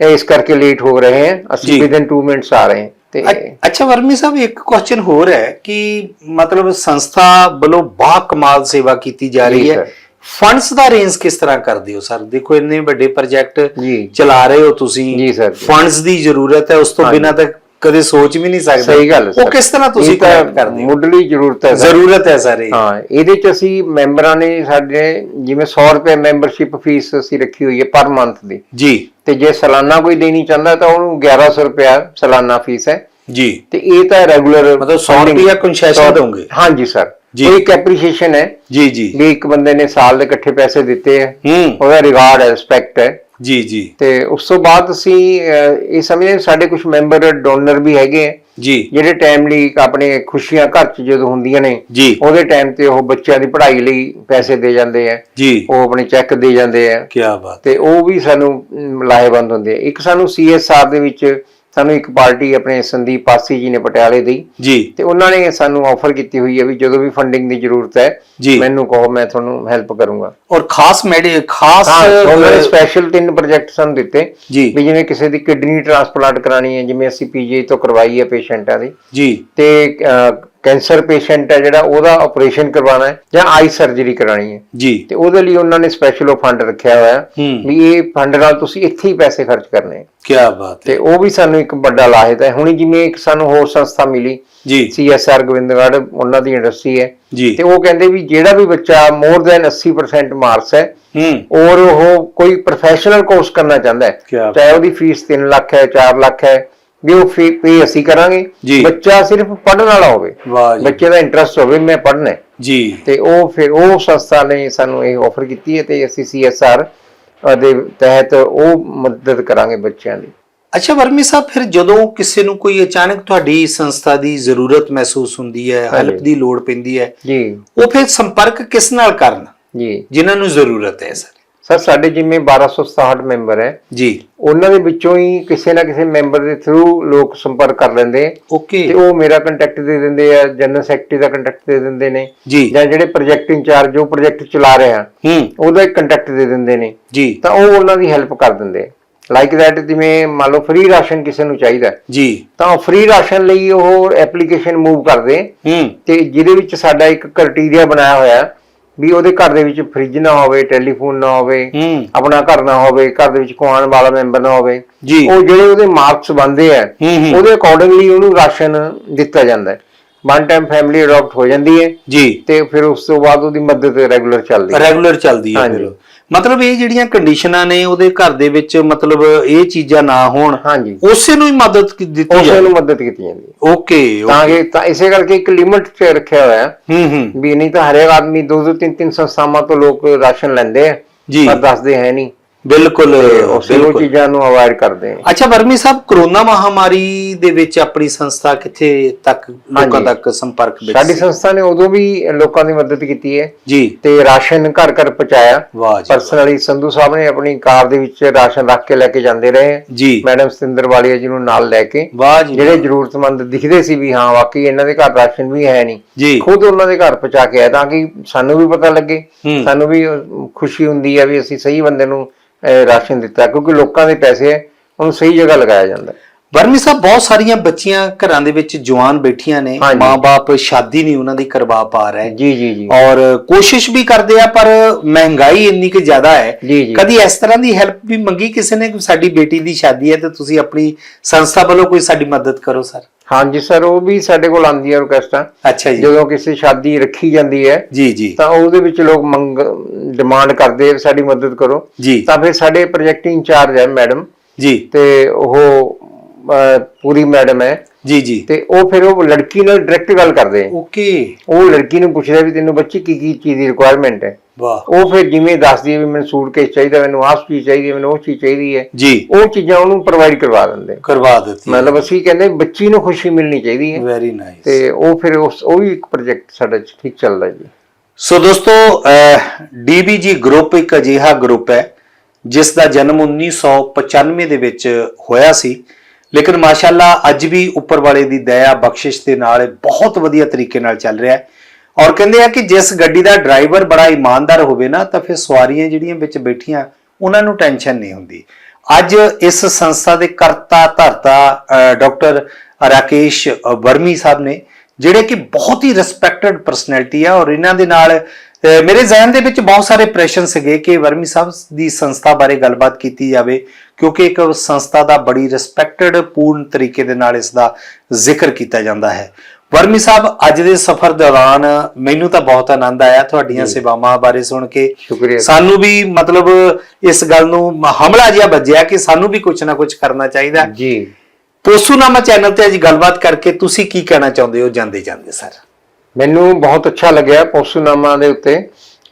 Speaker 2: ਇਸ ਕਰਕੇ ਲੇਟ ਹੋ ਰਹੇ ਹਾਂ। ਅਸੀਂ ਵਿਦਨ 2 ਮਿੰਟਸ ਆ ਰਹੇ ਹਾਂ ਤੇ
Speaker 1: ਅੱਛ- ਵਰਮੀ ਸਾਹਿਬ ਇੱਕ ਕੁਐਸਚਨ ਹੋਰ ਹੈ ਕਿ ਮਤਲਬ ਸੰਸਥਾ ਵੱਲੋਂ ਬਾ ਕਮਾਲ ਸੇਵਾ ਕੀਤੀ ਜਾ ਰਹੀ ਹੈ। ਫੰਡਸ ਦਾ ਅਰੇਂਜ ਕਿਸ ਤਰ੍ਹਾਂ ਕਰਦੇ ਹੋ ਸਰ ਦੇਖੋ ਇੰਨੇ ਵੱਡੇ ਪ੍ਰੋਜੈਕਟ। ਚਲਾ ਰਹੇ ਹੋ ਤੁਸੀਂ। ਫੰਡਸ ਦੀ ਜ਼ਰੂਰਤ ਹੈ ਉਸ ਤੋਂ। ਬਿਨਾਂ ਤਾਂ ਕਦੇ ਸੋਚ ਵੀ ਨਹੀਂ ਸਕਦੇ
Speaker 2: ਸਹੀ ਗੱਲ
Speaker 1: ਉਹ। ਕਿਸ ਤਰ੍ਹਾਂ ਤੁਸੀਂ ਕਰਦੇ ਹੋ
Speaker 2: ਮੁੱਢਲੀ ਜ਼ਰੂਰਤ ਹੈ।
Speaker 1: ਜ਼ਰੂਰਤ ਹੈ ਸਰ
Speaker 2: ਹਾਂ ਇਹਦੇ ਚ ਅਸੀਂ ਮੈਂਬਰਾਂ ਨੇ ਸਾਡੇ ਜਿਵੇਂ 100 ਰੁਪਏ ਮੈਂਬਰਸ਼ਿਪ ਫੀਸ ਅਸੀਂ ਰੱਖੀ ਹੋਈ ਹੈ ਪਰ ਮੰਥ ਦੀ
Speaker 1: ਜੀ
Speaker 2: ਤੇ ਜੇ ਸਾਲਾਨਾ ਕੋਈ ਦੇਣੀ ਚਾਹੁੰਦਾ ਤਾਂ ਉਹਨੂੰ 1100 ਰੁਪਏ ਸਾਲਾਨਾ ਫੀਸ ਹੈ।
Speaker 1: ਜੀ।
Speaker 2: ਤੇ ਇਹ ਤਾਂ ਰੈਗੂਲਰ
Speaker 1: ਮਤਲਬ 100 ਰੁਪਇਆ concession ਦੋਗੇ?
Speaker 2: ਹਾਂਜੀ ਸਰ
Speaker 1: ਜੀ।
Speaker 2: ਇਹ ਇੱਕ ਐਪਰੀਸ਼ੀਏਸ਼ਨ ਹੈ
Speaker 1: ਜੀ ਜੀ।
Speaker 2: ਵੀ ਇੱਕ ਬੰਦੇ ਨੇ ਸਾਲ ਦੇ ਇਕੱਠੇ ਪੈਸੇ ਦਿੱਤੇ ਹੈ। ਉਹਦਾ ਰਿਵਾਰਡ ਹੈ ਰਿਸਪੈਕਟ ਹੈ।
Speaker 1: ਜੀ ਜੀ।
Speaker 2: ਤੇ ਉਸ ਤੋਂ ਬਾਅਦ ਅਸੀਂ ਇਹ ਸਮਝਦੇ ਸਾਡੇ ਕੁਝ ਮੈਂਬਰ ਡੋਨਰ ਵੀ ਹੈਗੇ ਹੈ।
Speaker 1: ਜੀ।
Speaker 2: ਜਿਹੜੇ ਟਾਈਮ ਲਈ ਆਪਣੇ ਖੁਸ਼ੀਆਂ ਘਰ 'ਚ ਜਦੋਂ ਹੁੰਦੀਆਂ ਨੇ
Speaker 1: ਜੀ।
Speaker 2: ਉਹਦੇ ਟਾਈਮ ਤੇ ਉਹ ਬੱਚਿਆਂ ਦੀ ਪੜ੍ਹਾਈ ਲਈ ਪੈਸੇ ਦੇ ਜਾਂਦੇ ਆ।
Speaker 1: ਜੀ।
Speaker 2: ਉਹ ਆਪਣੇ ਚੈੱਕ ਦੇ ਜਾਂਦੇ ਆ।
Speaker 1: ਕੀ ਬਾਤ।
Speaker 2: ਤੇ ਉਹ ਵੀ ਸਾਨੂੰ ਲਾਹੇਵੰਦ ਹੁੰਦੇ ਆ। ਇੱਕ ਸਾਨੂੰ ਸੀਐਸਆਰ ਦੇ ਵਿੱਚ ਸਾਨੂੰ ਇੱਕ ਪਾਰਟੀ ਆਪਣੇ ਸੰਦੀਪ ਪਾਸੀ ਜੀ ਨੇ ਪਟਿਆਲੇ ਦੀ
Speaker 1: ਜੀ।
Speaker 2: ਤੇ ਉਹਨਾਂ ਨੇ ਸਾਨੂੰ ਆਫਰ ਕੀਤੀ ਹੋਈ ਹੈ ਵੀ ਜਦੋਂ ਵੀ ਫੰਡਿੰਗ ਦੀ ਜ਼ਰੂਰਤ ਹੈ। ਮੈਨੂੰ ਕਹੋ ਮੈਂ ਤੁਹਾਨੂੰ ਹੈਲਪ ਕਰੂੰਗਾ।
Speaker 1: ਔਰ ਖਾਸ ਮੈਡੀ ਖਾਸ
Speaker 2: ਉਹਨਾਂ ਸਪੈਸ਼ਲ ਤਿੰਨ ਪ੍ਰੋਜੈਕਟ ਸਾਨੂੰ ਦਿੱਤੇ
Speaker 1: ਜੀ।
Speaker 2: ਵੀ ਜਿਵੇਂ ਕਿਸੇ ਦੀ ਕਿਡਨੀ ਟ੍ਰਾਂਸਪਲਾਂਟ ਕਰਾਣੀ ਹੈ ਜਿਵੇਂ ਅਸੀਂ ਪੀਜੀ ਤੋਂ ਕਰਵਾਈ ਹੈ ਪੇਸ਼ੈਂਟਾਂ ਦੀ
Speaker 1: ਜੀ।
Speaker 2: ਤੇ ਕੈਂਸਰ ਪੇਸ਼ੈਂਟ ਹੈ ਜਿਹੜਾ ਉਹਦਾ ਆਪਰੇਸ਼ਨ ਕਰਵਾਉਣਾ ਹੈ ਜਾਂ ਆਈ ਸਰਜਰੀ ਕਰਾਣੀ ਹੈ।
Speaker 1: ਜੀ।
Speaker 2: ਤੇ ਉਹਦੇ ਲਈ ਉਹਨਾਂ ਨੇ ਸਪੈਸ਼ਲ ਫੰਡ ਰੱਖਿਆ ਹੋਇਆ ਵੀ ਇਹ ਫੰਡ ਨਾਲ ਤੁਸੀਂ ਇੱਥੇ ਹੀ ਪੈਸੇ ਖਰਚ ਕਰਨੇ ਹੈ।
Speaker 1: ਕੀ ਬਾਤ ਹੈ।
Speaker 2: ਤੇ ਉਹ ਵੀ ਸਾਨੂੰ ਇੱਕ ਵੱਡਾ ਲਾਹੇਤ ਹੈ। ਹੁਣ ਜਿਵੇਂ ਇੱਕ ਸਾਨੂੰ ਹੋਰ ਸੰਸਥਾ ਮਿਲੀ
Speaker 1: ਜੀ।
Speaker 2: ਸੀਐਸਆਰ ਗੋਬਿੰਦਗੜ੍ਹ ਉਹਨਾਂ ਦੀ ਇੰਡਸਟਰੀ ਹੈ। ਤੇ ਉਹ ਕਹਿੰਦੇ ਵੀ ਜਿਹੜਾ ਵੀ ਬੱਚਾ ਮੋਰ ਦੈਨ 80% ਮਾਰਕਸ ਹੈ
Speaker 1: ਹੂੰ।
Speaker 2: ਔਰ ਉਹ ਕੋਈ ਪ੍ਰੋਫੈਸ਼ਨਲ ਕੋਰਸ ਕਰਨਾ ਚਾਹੁੰਦਾ ਹੈ। ਚਾਹੇ ਉਹਦੀ ਫੀਸ 3 ਲੱਖ ਹੈ 4 ਲੱਖ ਹੈ ਵੀ ਉਹ ਫੀ ਅਸੀਂ ਕਰਾਂਗੇ। ਬੱਚਾ ਸਿਰਫ ਪੜ੍ਹਨ ਵਾਲਾ ਹੋਵੇ। ਬੱਚੇ ਦਾ ਇੰਟਰਸਟ ਹੋਵੇ ਮੈਂ ਪੜ੍ਹਨਾ ਹੈ।
Speaker 1: ਜੀ।
Speaker 2: ਤੇ ਉਹ ਫਿਰ ਉਹ ਸੰਸਥਾ ਨੇ ਸਾਨੂੰ ਇਹ ਆਫਰ ਕੀਤੀ ਹੈ ਤੇ ਅਸੀਂ ਸੀਐਸਆਰ ਦੇ ਤਹਿਤ ਉਹ ਮਦਦ ਕਰਾਂਗੇ ਬੱਚਿਆਂ ਦੀ।
Speaker 1: ਅੱਛਾ ਵਰਮੀ ਸਾਹਿਬ ਫਿਰ ਜਦੋਂ ਕਿਸੇ ਨੂੰ ਕੋਈ ਅਚਾਨਕ ਤੁਹਾਡੀ ਸੰਸਥਾ ਦੀ ਜ਼ਰੂਰਤ ਮਹਿਸੂਸ ਹੁੰਦੀ ਹੈ। ਹੈਲਪ ਦੀ ਲੋੜ ਪੈਂਦੀ ਹੈ
Speaker 2: ਜੀ।
Speaker 1: ਉਹ ਫਿਰ ਸੰਪਰਕ ਕਿਸ ਨਾਲ ਕਰਨ?
Speaker 2: ਜੀ।
Speaker 1: ਜਿਨ੍ਹਾਂ ਨੂੰ ਜ਼ਰੂਰਤ ਹੈ ਸਰ?
Speaker 2: ਸਰ ਸਾਡੇ ਜਿਵੇਂ 1267 ਮੈਂਬਰ ਹੈ।
Speaker 1: ਜੀ।
Speaker 2: ਉਹਨਾਂ ਦੇ ਵਿੱਚੋਂ ਹੀ ਕਿਸੇ ਨਾ ਕਿਸੇ ਮੈਂਬਰ ਦੇ ਥਰੂ ਲੋਕ ਸੰਪਰਕ ਕਰ ਲੈਂਦੇ
Speaker 1: ਓਕੇ।
Speaker 2: ਤੇ ਉਹ ਮੇਰਾ ਕੰਟੈਕਟ ਦੇ ਦਿੰਦੇ ਆ ਜਨਰਲ ਸੈਕਟਰੀ ਦਾ ਕੰਟੈਕਟ ਦੇ ਦਿੰਦੇ ਨੇ।
Speaker 1: ਜੀ।
Speaker 2: ਜਿਹੜੇ ਪ੍ਰੋਜੈਕਟ ਇੰਚਾਰਜ ਜੋ ਪ੍ਰੋਜੈਕਟ ਚਲਾ ਰਹੇ ਆ
Speaker 1: ਹੂੰ।
Speaker 2: ਉਹਦਾ ਇੱਕ ਕੰਟੈਕਟ ਦੇ ਦਿੰਦੇ ਨੇ।
Speaker 1: ਜੀ।
Speaker 2: ਤਾਂ ਉਹ ਉਹਨਾਂ ਦੀ ਹੈਲਪ ਕਰ ਦਿੰਦੇ ਲਾਈਕ ਦੈਟ ਜਿਵੇਂ ਮੰਨ ਲਓ ਫ੍ਰੀ ਰਾਸ਼ਨ ਕਿਸੇ ਨੂੰ ਚਾਹੀਦਾ
Speaker 1: ਜੀ।
Speaker 2: ਤਾਂ ਫ੍ਰੀ ਰਾਸ਼ਨ ਲਈ ਉਹ ਐਪਲੀਕੇਸ਼ਨ ਮੂਵ ਕਰਦੇ ਤੇ ਜਿਹਦੇ ਵਿੱਚ ਸਾਡਾ ਇੱਕ ਕ੍ਰਾਈਟੇਰੀਆ ਬਣਾਇਆ ਹੋਇਆ ਵੀ ਉਹਦੇ ਘਰ ਦੇ ਵਿੱਚ ਫ੍ਰਿਜ ਨਾ ਹੋਵੇ ਟੈਲੀਫੋਨ ਨਾ ਹੋਵੇ
Speaker 1: ਹੂੰ।
Speaker 2: ਆਪਣਾ ਘਰ ਨਾ ਹੋਵੇ ਘਰ ਦੇ ਵਿੱਚ ਕਮਾਉਣ ਵਾਲਾ ਮੈਂਬਰ ਨਾ ਹੋਵੇ
Speaker 1: ਜੀ।
Speaker 2: ਉਹ ਜਿਹੜੇ ਉਹਦੇ ਮਾਰਕਸ ਬੰਦੇ ਆ
Speaker 1: ਹੂੰ, ਹੂੰ।
Speaker 2: ਉਹਦੇ ਅਕੋਰਡਿੰਗਲੀ ਉਹਨੂੰ ਰਾਸ਼ਨ ਦਿੱਤਾ ਜਾਂਦਾ ਹੈ। ਵਨ ਟਾਈਮ ਫੈਮਿਲੀ ਅਡਾਪਟ ਹੋ ਜਾਂਦੀ ਹੈ
Speaker 1: ਜੀ।
Speaker 2: ਤੇ ਫਿਰ ਉਸ ਤੋਂ ਬਾਅਦ ਉਹਦੀ ਮਦਦ ਰੈਗੂਲਰ ਚੱਲਦੀ ਹੈ।
Speaker 1: ਰੈਗੂਲਰ ਚੱਲਦੀ ਹੈ
Speaker 2: ਹਾਂਜੀ।
Speaker 1: ਫਿਰ। ਮਤਲਬ ਇਹ ਜਿਹੜੀਆਂ ਕੰਡੀਸ਼ਨਾਂ ਨੇ ਉਹਦੇ ਘਰ ਦੇ ਵਿੱਚ ਮਤਲਬ ਇਹ ਚੀਜ਼ਾਂ ਨਾ ਹੋਣ
Speaker 2: ਹਾਂਜੀ।
Speaker 1: ਉਸੇ ਨੂੰ ਹੀ ਮਦਦ ਕੀ ਦਿੱਤੀ
Speaker 2: ਉਸੇ ਨੂੰ ਮਦਦ ਕੀਤੀ ਜਾਂਦੀ ਹੈ।
Speaker 1: ਓਕੇ
Speaker 2: ਤਾਂ ਕਿ ਤਾਂ ਇਸੇ ਕਰਕੇ ਇੱਕ ਲਿਮਿਟ 'ਚ ਰੱਖਿਆ ਹੋਇਆ ਹੈ
Speaker 1: ਹੂੰ ਹੂੰ।
Speaker 2: ਵੀ ਨਹੀਂ ਤਾਂ ਹਰੇਕ ਆਦਮੀ ਦੋ ਦੋ ਤਿੰਨ ਤਿੰਨ ਸੰਸਥਾਵਾਂ ਤੋਂ ਲੋਕ ਰਾਸ਼ਨ ਲੈਂਦੇ ਆ
Speaker 1: ਜੀ।
Speaker 2: ਪਰ ਦੱਸਦੇ ਹੈ ਨਹੀਂ।
Speaker 1: ਬਿਲਕੁਲ
Speaker 2: ਉਹ
Speaker 1: ਬਿਲਕੁਲ।
Speaker 2: ਚੀਜ਼ਾਂ ਨੂੰ ਅਵਾਇਡ ਕਰਦੇ ਆ।
Speaker 1: ਅੱਛਾ ਵਰਮੀ ਸਾਹਿਬ ਕਰੋਨਾ ਮਹਾਮਾਰੀ ਦੇ ਵਿੱਚ ਆਪਣੀ ਸੰਸਥਾ ਕਿੱਥੇ ਤੱਕ ਲੋਕਾਂ
Speaker 2: ਹਾਂਜੀ।
Speaker 1: ਤੱਕ ਸੰਪਰਕ ਵਿੱਚ
Speaker 2: ਸਾਡੀ
Speaker 1: ਸੀ?
Speaker 2: ਸੰਸਥਾ ਨੇ ਉਦੋਂ ਵੀ ਲੋਕਾਂ ਦੀ ਮਦਦ ਕੀਤੀ ਹੈ
Speaker 1: ਜੀ।
Speaker 2: ਤੇ ਰਾਸ਼ਨ ਘਰ ਘਰ ਪਹੁੰਚਾਇਆ।
Speaker 1: ਵਾਹ ਜੀ
Speaker 2: ਪਰਸਨਲੀ ਸੰਧੂ ਸਾਹਿਬ ਨੇ ਆਪਣੀ ਕਾਰ ਦੇ ਵਿੱਚ ਰਾਸ਼ਨ ਰੱਖ ਕੇ ਲੈ ਕੇ ਜਾਂਦੇ ਰਹੇ।
Speaker 1: ਜੀ।
Speaker 2: ਮੈਡਮ ਸਤਿੰਦਰ ਵਾਲੀਆ ਜੀ ਨੂੰ ਨਾਲ ਲੈ ਕੇ।
Speaker 1: ਵਾਹ ਜੀ
Speaker 2: ਜਿਹੜੇ ਜ਼ਰੂਰਤਮੰਦ ਦਿਖਦੇ ਸੀ ਵੀ ਹਾਂ ਵਾਕਈ ਇਹਨਾਂ ਦੇ ਘਰ ਰਾਸ਼ਨ ਵੀ ਹੈ ਨਹੀਂ।
Speaker 1: ਜੀ।
Speaker 2: ਖੁਦ ਉਹਨਾਂ ਦੇ ਘਰ ਪਹੁੰਚਾ ਕੇ ਆਇਆ ਤਾਂ ਕਿ ਸਾਨੂੰ ਵੀ ਪਤਾ ਲੱਗੇ।
Speaker 1: ਹੂੰ।
Speaker 2: ਸਾਨੂੰ ਵੀ ਖੁਸ਼ੀ ਹੁੰਦੀ ਹੈ ਵੀ ਅਸੀਂ ਸਹੀ ਬੰਦੇ ਨੂੰ ਰਾਸ਼ਨ ਦਿੱਤਾ ਕਿਉਂਕਿ ਲੋਕਾਂ ਦੇ ਪੈਸੇ ਹੈ ਉਹਨੂੰ ਸਹੀ ਜਗ੍ਹਾ ਲਗਾਇਆ ਜਾਂਦਾ।
Speaker 1: ਵਰਮੀ ਸਾਹਿਬ ਬਹੁਤ ਸਾਰੀਆਂ ਬੱਚੀਆਂ ਘਰਾਂ ਦੇ ਵਿੱਚ ਜਵਾਨ ਬੈਠੀਆਂ ਨੇ। ਮਾਪੇ ਸ਼ਾਦੀ ਨਹੀਂ ਉਹਨਾਂ ਦੀ ਕਰਵਾ ਪਾ ਰਹੇ
Speaker 2: ਜੀ ਜੀ ਜੀ
Speaker 1: ਔਰ ਕੋਸ਼ਿਸ਼ ਵੀ ਕਰਦੇ ਆ ਪਰ ਮਹਿੰਗਾਈ ਇੰਨੀ ਕਿ ਜ਼ਿਆਦਾ ਹੈ। ਕਦੀ ਇਸ ਤਰ੍ਹਾਂ ਦੀ ਹੈਲਪ ਵੀ ਮੰਗੀ ਕਿਸੇ ਨੇ ਕਿ ਸਾਡੀ ਬੇਟੀ ਦੀ ਸ਼ਾਦੀ ਹੈ ਤੇ ਤੁਸੀਂ ਆਪਣੀ ਸੰਸਥਾ ਵੱਲੋਂ ਕੋਈ ਸਾਡੀ ਮਦਦ ਕਰੋ ਸਰ
Speaker 2: ਹਾਂਜੀ ਸਰ ਉਹ ਵੀ ਸਾਡੇ ਕੋਲ ਆਉਂਦੀ ਹੈ ਰਿਕੁਐਸਟਾਂ
Speaker 1: ਅੱਛਾ ਜੀ।
Speaker 2: ਜਦੋਂ ਕਿਸੇ ਸ਼ਾਦੀ ਰੱਖੀ ਜਾਂਦੀ ਹੈ
Speaker 1: ਜੀ ਜੀ।
Speaker 2: ਤਾਂ ਉਹਦੇ ਵਿੱਚ ਲੋਕ ਮੰਗ ਡਿਮਾਂਡ ਕਰਦੇ ਸਾਡੀ ਮਦਦ ਕਰੋ।
Speaker 1: ਜੀ।
Speaker 2: ਤਾਂ ਫਿਰ ਸਾਡੇ ਪ੍ਰੋਜੈਕਟ ਇੰਚਾਰਜ ਹੈ ਮੈਡਮ
Speaker 1: ਜੀ।
Speaker 2: ਤੇ ਉਹ ਪੂਰੀ ਮੈਡਮ ਹੈ।
Speaker 1: ਜੀ ਜੀ।
Speaker 2: ਤੇ ਉਹ ਫਿਰ ਉਹ ਲੜਕੀ ਨਾਲ ਡਾਇਰੈਕਟ ਗੱਲ ਕਰਦੇ
Speaker 1: ਓਕੇ
Speaker 2: ਉਹ ਲੜਕੀ ਨੂੰ ਪੁੱਛਦਾ ਵੀ ਤੈਨੂੰ ਬੱਚੀ ਕੀ ਕੀ ਚੀਜ਼ ਦੀ ਰਿਕੁਆਇਰਮੈਂਟ ਹੈ।
Speaker 1: ਵਾਹ।
Speaker 2: ਉਹ ਫਿਰ ਜਿਵੇਂ ਦੱਸਦੀ ਹੈ ਵੀ ਮੈਨੂੰ ਸੂਟਕੇਸ ਚਾਹੀਦਾ ਮੈਨੂੰ ਆਹ ਚੀਜ਼ ਚਾਹੀਦੀ ਹੈ ਮੈਨੂੰ ਉਹ ਚੀਜ਼ ਚਾਹੀਦੀ ਹੈ।
Speaker 1: ਜੀ।
Speaker 2: ਉਹ ਚੀਜ਼ਾਂ ਉਹਨੂੰ ਪ੍ਰੋਵਾਈਡ ਕਰਵਾ ਦਿੰਦੇ।
Speaker 1: ਕਰਵਾ ਦਿੱਤੀ
Speaker 2: ਮਤਲਬ ਅਸੀਂ ਕਹਿੰਦੇ ਬੱਚੀ ਨੂੰ ਖੁਸ਼ੀ ਮਿਲਣੀ ਚਾਹੀਦੀ ਹੈ।
Speaker 1: ਵੈਰੀ ਨਾਈਸ
Speaker 2: ਤੇ ਉਹ ਫਿਰ ਉਸ ਉਹ ਵੀ ਇੱਕ ਪ੍ਰੋਜੈਕਟ ਸਾਡਾ ਠੀਕ ਚੱਲਦਾ ਜੀ।
Speaker 1: ਸੋ ਦੋਸਤੋ ਡੀਬੀਜੀ ਗਰੁੱਪ ਇੱਕ ਅਜਿਹਾ ਗਰੁੱਪ ਹੈ ਜਿਸ ਦਾ ਜਨਮ 1995 ਦੇ ਵਿੱਚ ਹੋਇਆ ਸੀ। ਲੇਕਿਨ ਮਾਸ਼ਾਅੱਲਾ ਅੱਜ ਵੀ ਉੱਪਰ ਵਾਲੇ ਦੀ ਦਇਆ ਬਖਸ਼ਿਸ਼ ਦੇ ਨਾਲ ਬਹੁਤ ਵਧੀਆ ਤਰੀਕੇ ਨਾਲ ਚੱਲ ਰਿਹਾ ਹੈ। ਔਰ ਕਹਿੰਦੇ ਆ ਕਿ ਜਿਸ ਗੱਡੀ ਦਾ ਡਰਾਈਵਰ ਬੜਾ ਇਮਾਨਦਾਰ ਹੋਵੇ ਨਾ, ਤਾਂ ਫਿਰ ਸਵਾਰੀਆਂ ਜਿਹੜੀਆਂ ਵਿੱਚ ਬੈਠੀਆਂ, ਉਹਨਾਂ ਨੂੰ ਟੈਨਸ਼ਨ ਨਹੀਂ ਹੁੰਦੀ। ਅੱਜ ਇਸ ਸੰਸਥਾ ਦੇ ਕਰਤਾ ਧਰਤਾ ਡਾਕਟਰ ਰਾਕੇਸ਼ ਵਰਮੀ ਸਾਹਿਬ ਨੇ, ਜਿਹੜੇ ਕਿ ਬਹੁਤ ਹੀ ਰਿਸਪੈਕਟਡ ਪਰਸਨੈਲਿਟੀ ਆ, ਔਰ ਇਹਨਾਂ ਦੇ ਨਾਲ ਮੇਰੇ ਜ਼ਿਹਨ ਦੇ ਵਿੱਚ ਬਹੁਤ ਸਾਰੇ ਪ੍ਰੈਸ਼ਨ ਸੀਗੇ ਕਿ ਵਰਮੀ ਸਾਹਿਬ ਦੀ ਸੰਸਥਾ ਬਾਰੇ ਗੱਲਬਾਤ ਕੀਤੀ ਜਾਵੇ, ਕਿਉਂਕਿ ਇੱਕ ਸੰਸਥਾ ਦਾ ਬੜੀ ਰਿਸਪੈਕਟਡ ਪੂਰਨ ਤਰੀਕੇ ਦੇ ਨਾਲ ਇਸ ਦਾ ਜ਼ਿਕਰ ਕੀਤਾ ਜਾਂਦਾ ਹੈ। ਵਰਮੀ ਸਾਹਿਬ ਅੱਜ ਦੇ ਸਫ਼ਰ ਦੌਰਾਨ ਮੈਨੂੰ ਤਾਂ ਬਹੁਤ ਆਨੰਦ ਆਇਆ ਤੁਹਾਡੀਆਂ ਸੇਵਾਵਾਂ ਬਾਰੇ ਸੁਣ ਕੇ।
Speaker 2: ਸ਼ੁਕਰੀਆ
Speaker 1: ਸਾਨੂੰ ਵੀ ਮਤਲਬ ਇਸ ਗੱਲ ਨੂੰ ਹਮਲਾ ਜਿਹਾ ਵੱਜਿਆ ਕਿ ਸਾਨੂੰ ਵੀ ਕੁਝ ਨਾ ਕੁਝ ਕਰਨਾ ਚਾਹੀਦਾ।
Speaker 2: ਜੀ।
Speaker 1: ਪੋਸੂਨਾਮਾ ਚੈਨਲ ਤੇ ਅੱਜ ਗੱਲਬਾਤ ਕਰਕੇ ਤੁਸੀਂ ਕੀ ਕਹਿਣਾ ਚਾਹੁੰਦੇ ਹੋ? ਜਾਂਦੇ ਜਾਂਦੇ ਸਰ।
Speaker 2: ਮੈਨੂੰ ਬਹੁਤ ਅੱਛਾ ਲੱਗਿਆ ਪੋਸੂਨਾਮਾ ਦੇ ਉੱਤੇ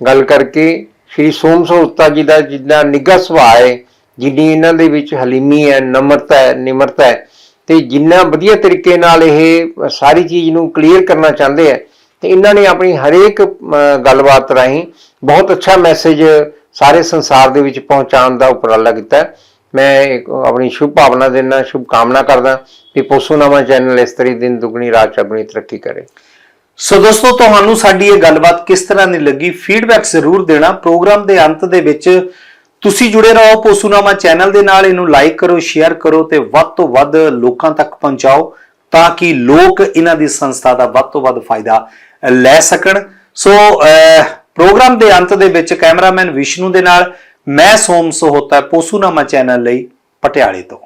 Speaker 2: ਗੱਲ ਕਰਕੇ। ਸ਼੍ਰੀ ਸੋਮ ਸੋਤਾ ਜੀ ਦਾ ਜਿੰਨਾ ਨਿੱਘਾ ਸੁਭਾਅ ਹੈ ਜਿੰਨੀ ਇਹਨਾਂ ਦੇ ਵਿੱਚ ਹਲੀਮੀ ਹੈ ਨਮਰਤਾ ਹੈ ਨਿਮਰਤਾ ਹੈ ਤੇ ਜਿੰਨਾ ਵਧੀਆ ਤਰੀਕੇ ਨਾਲ ਇਹ ਸਾਰੀ ਚੀਜ਼ ਨੂੰ ਕਲੀਅਰ ਕਰਨਾ ਚਾਹੁੰਦੇ ਹੈ ਤੇ ਇਹਨਾਂ ਨੇ ਆਪਣੀ ਹਰੇਕ ਗੱਲਬਾਤ ਰਾਹੀਂ ਬਹੁਤ ਅੱਛਾ ਮੈਸੇਜ ਸਾਰੇ ਸੰਸਾਰ ਦੇ ਵਿੱਚ ਪਹੁੰਚਾਉਣ ਦਾ ਉਪਰਾਲਾ ਕੀਤਾ। ਮੈਂ ਆਪਣੀ ਸ਼ੁਭ ਭਾਵਨਾ ਦੇਣਾ ਸ਼ੁਭ ਕਾਮਨਾ ਕਰਦਾ ਕਿ ਪੋਸੂਨਾਮਾ ਚੈਨਲ ਇਸ ਤਰੀ ਦਿਨ ਦੁਗਣੀ, ਰਾਤ ਚੌਗੁਣੀ ਤਰੱਕੀ ਕਰੇ।
Speaker 1: ਸੋ ਦੋਸਤੋ, ਤੁਹਾਨੂੰ ਸਾਡੀ ਇਹ ਗੱਲਬਾਤ ਕਿਸ ਤਰ੍ਹਾਂ ਦੀ ਲੱਗੀ? ਫੀਡਬੈਕ ਜ਼ਰੂਰ ਦੇਣਾ। ਪ੍ਰੋਗਰਾਮ ਦੇ ਅੰਤ ਦੇ ਵਿੱਚ ਤੁਸੀਂ ਜੁੜੇ ਰਹੋ ਪੋਸੂਨਾਮਾ ਚੈਨਲ ਦੇ ਨਾਲ। ਇਹਨੂੰ ਲਾਈਕ ਕਰੋ ਸ਼ੇਅਰ ਕਰੋ ਤੇ ਵੱਧ ਤੋਂ ਵੱਧ ਲੋਕਾਂ ਤੱਕ ਪਹੁੰਚਾਓ ਤਾਂ ਕਿ ਲੋਕ ਇਹਨਾਂ ਦੀ ਸੰਸਥਾ ਦਾ ਵੱਧ ਤੋਂ ਵੱਧ ਫਾਇਦਾ ਲੈ ਸਕਣ। ਸੋ ਪ੍ਰੋਗਰਾਮ ਦੇ ਅੰਤ ਦੇ ਵਿੱਚ ਕੈਮਰਾਮੈਨ ਵਿਸ਼ਨੂੰ ਦੇ ਨਾਲ ਮੈਂ ਸੋਮ ਸੋਹਤਾ ਪੋਸੂਨਾਮਾ ਚੈਨਲ ਲਈ ਪਟਿਆਲੇ ਤੋਂ।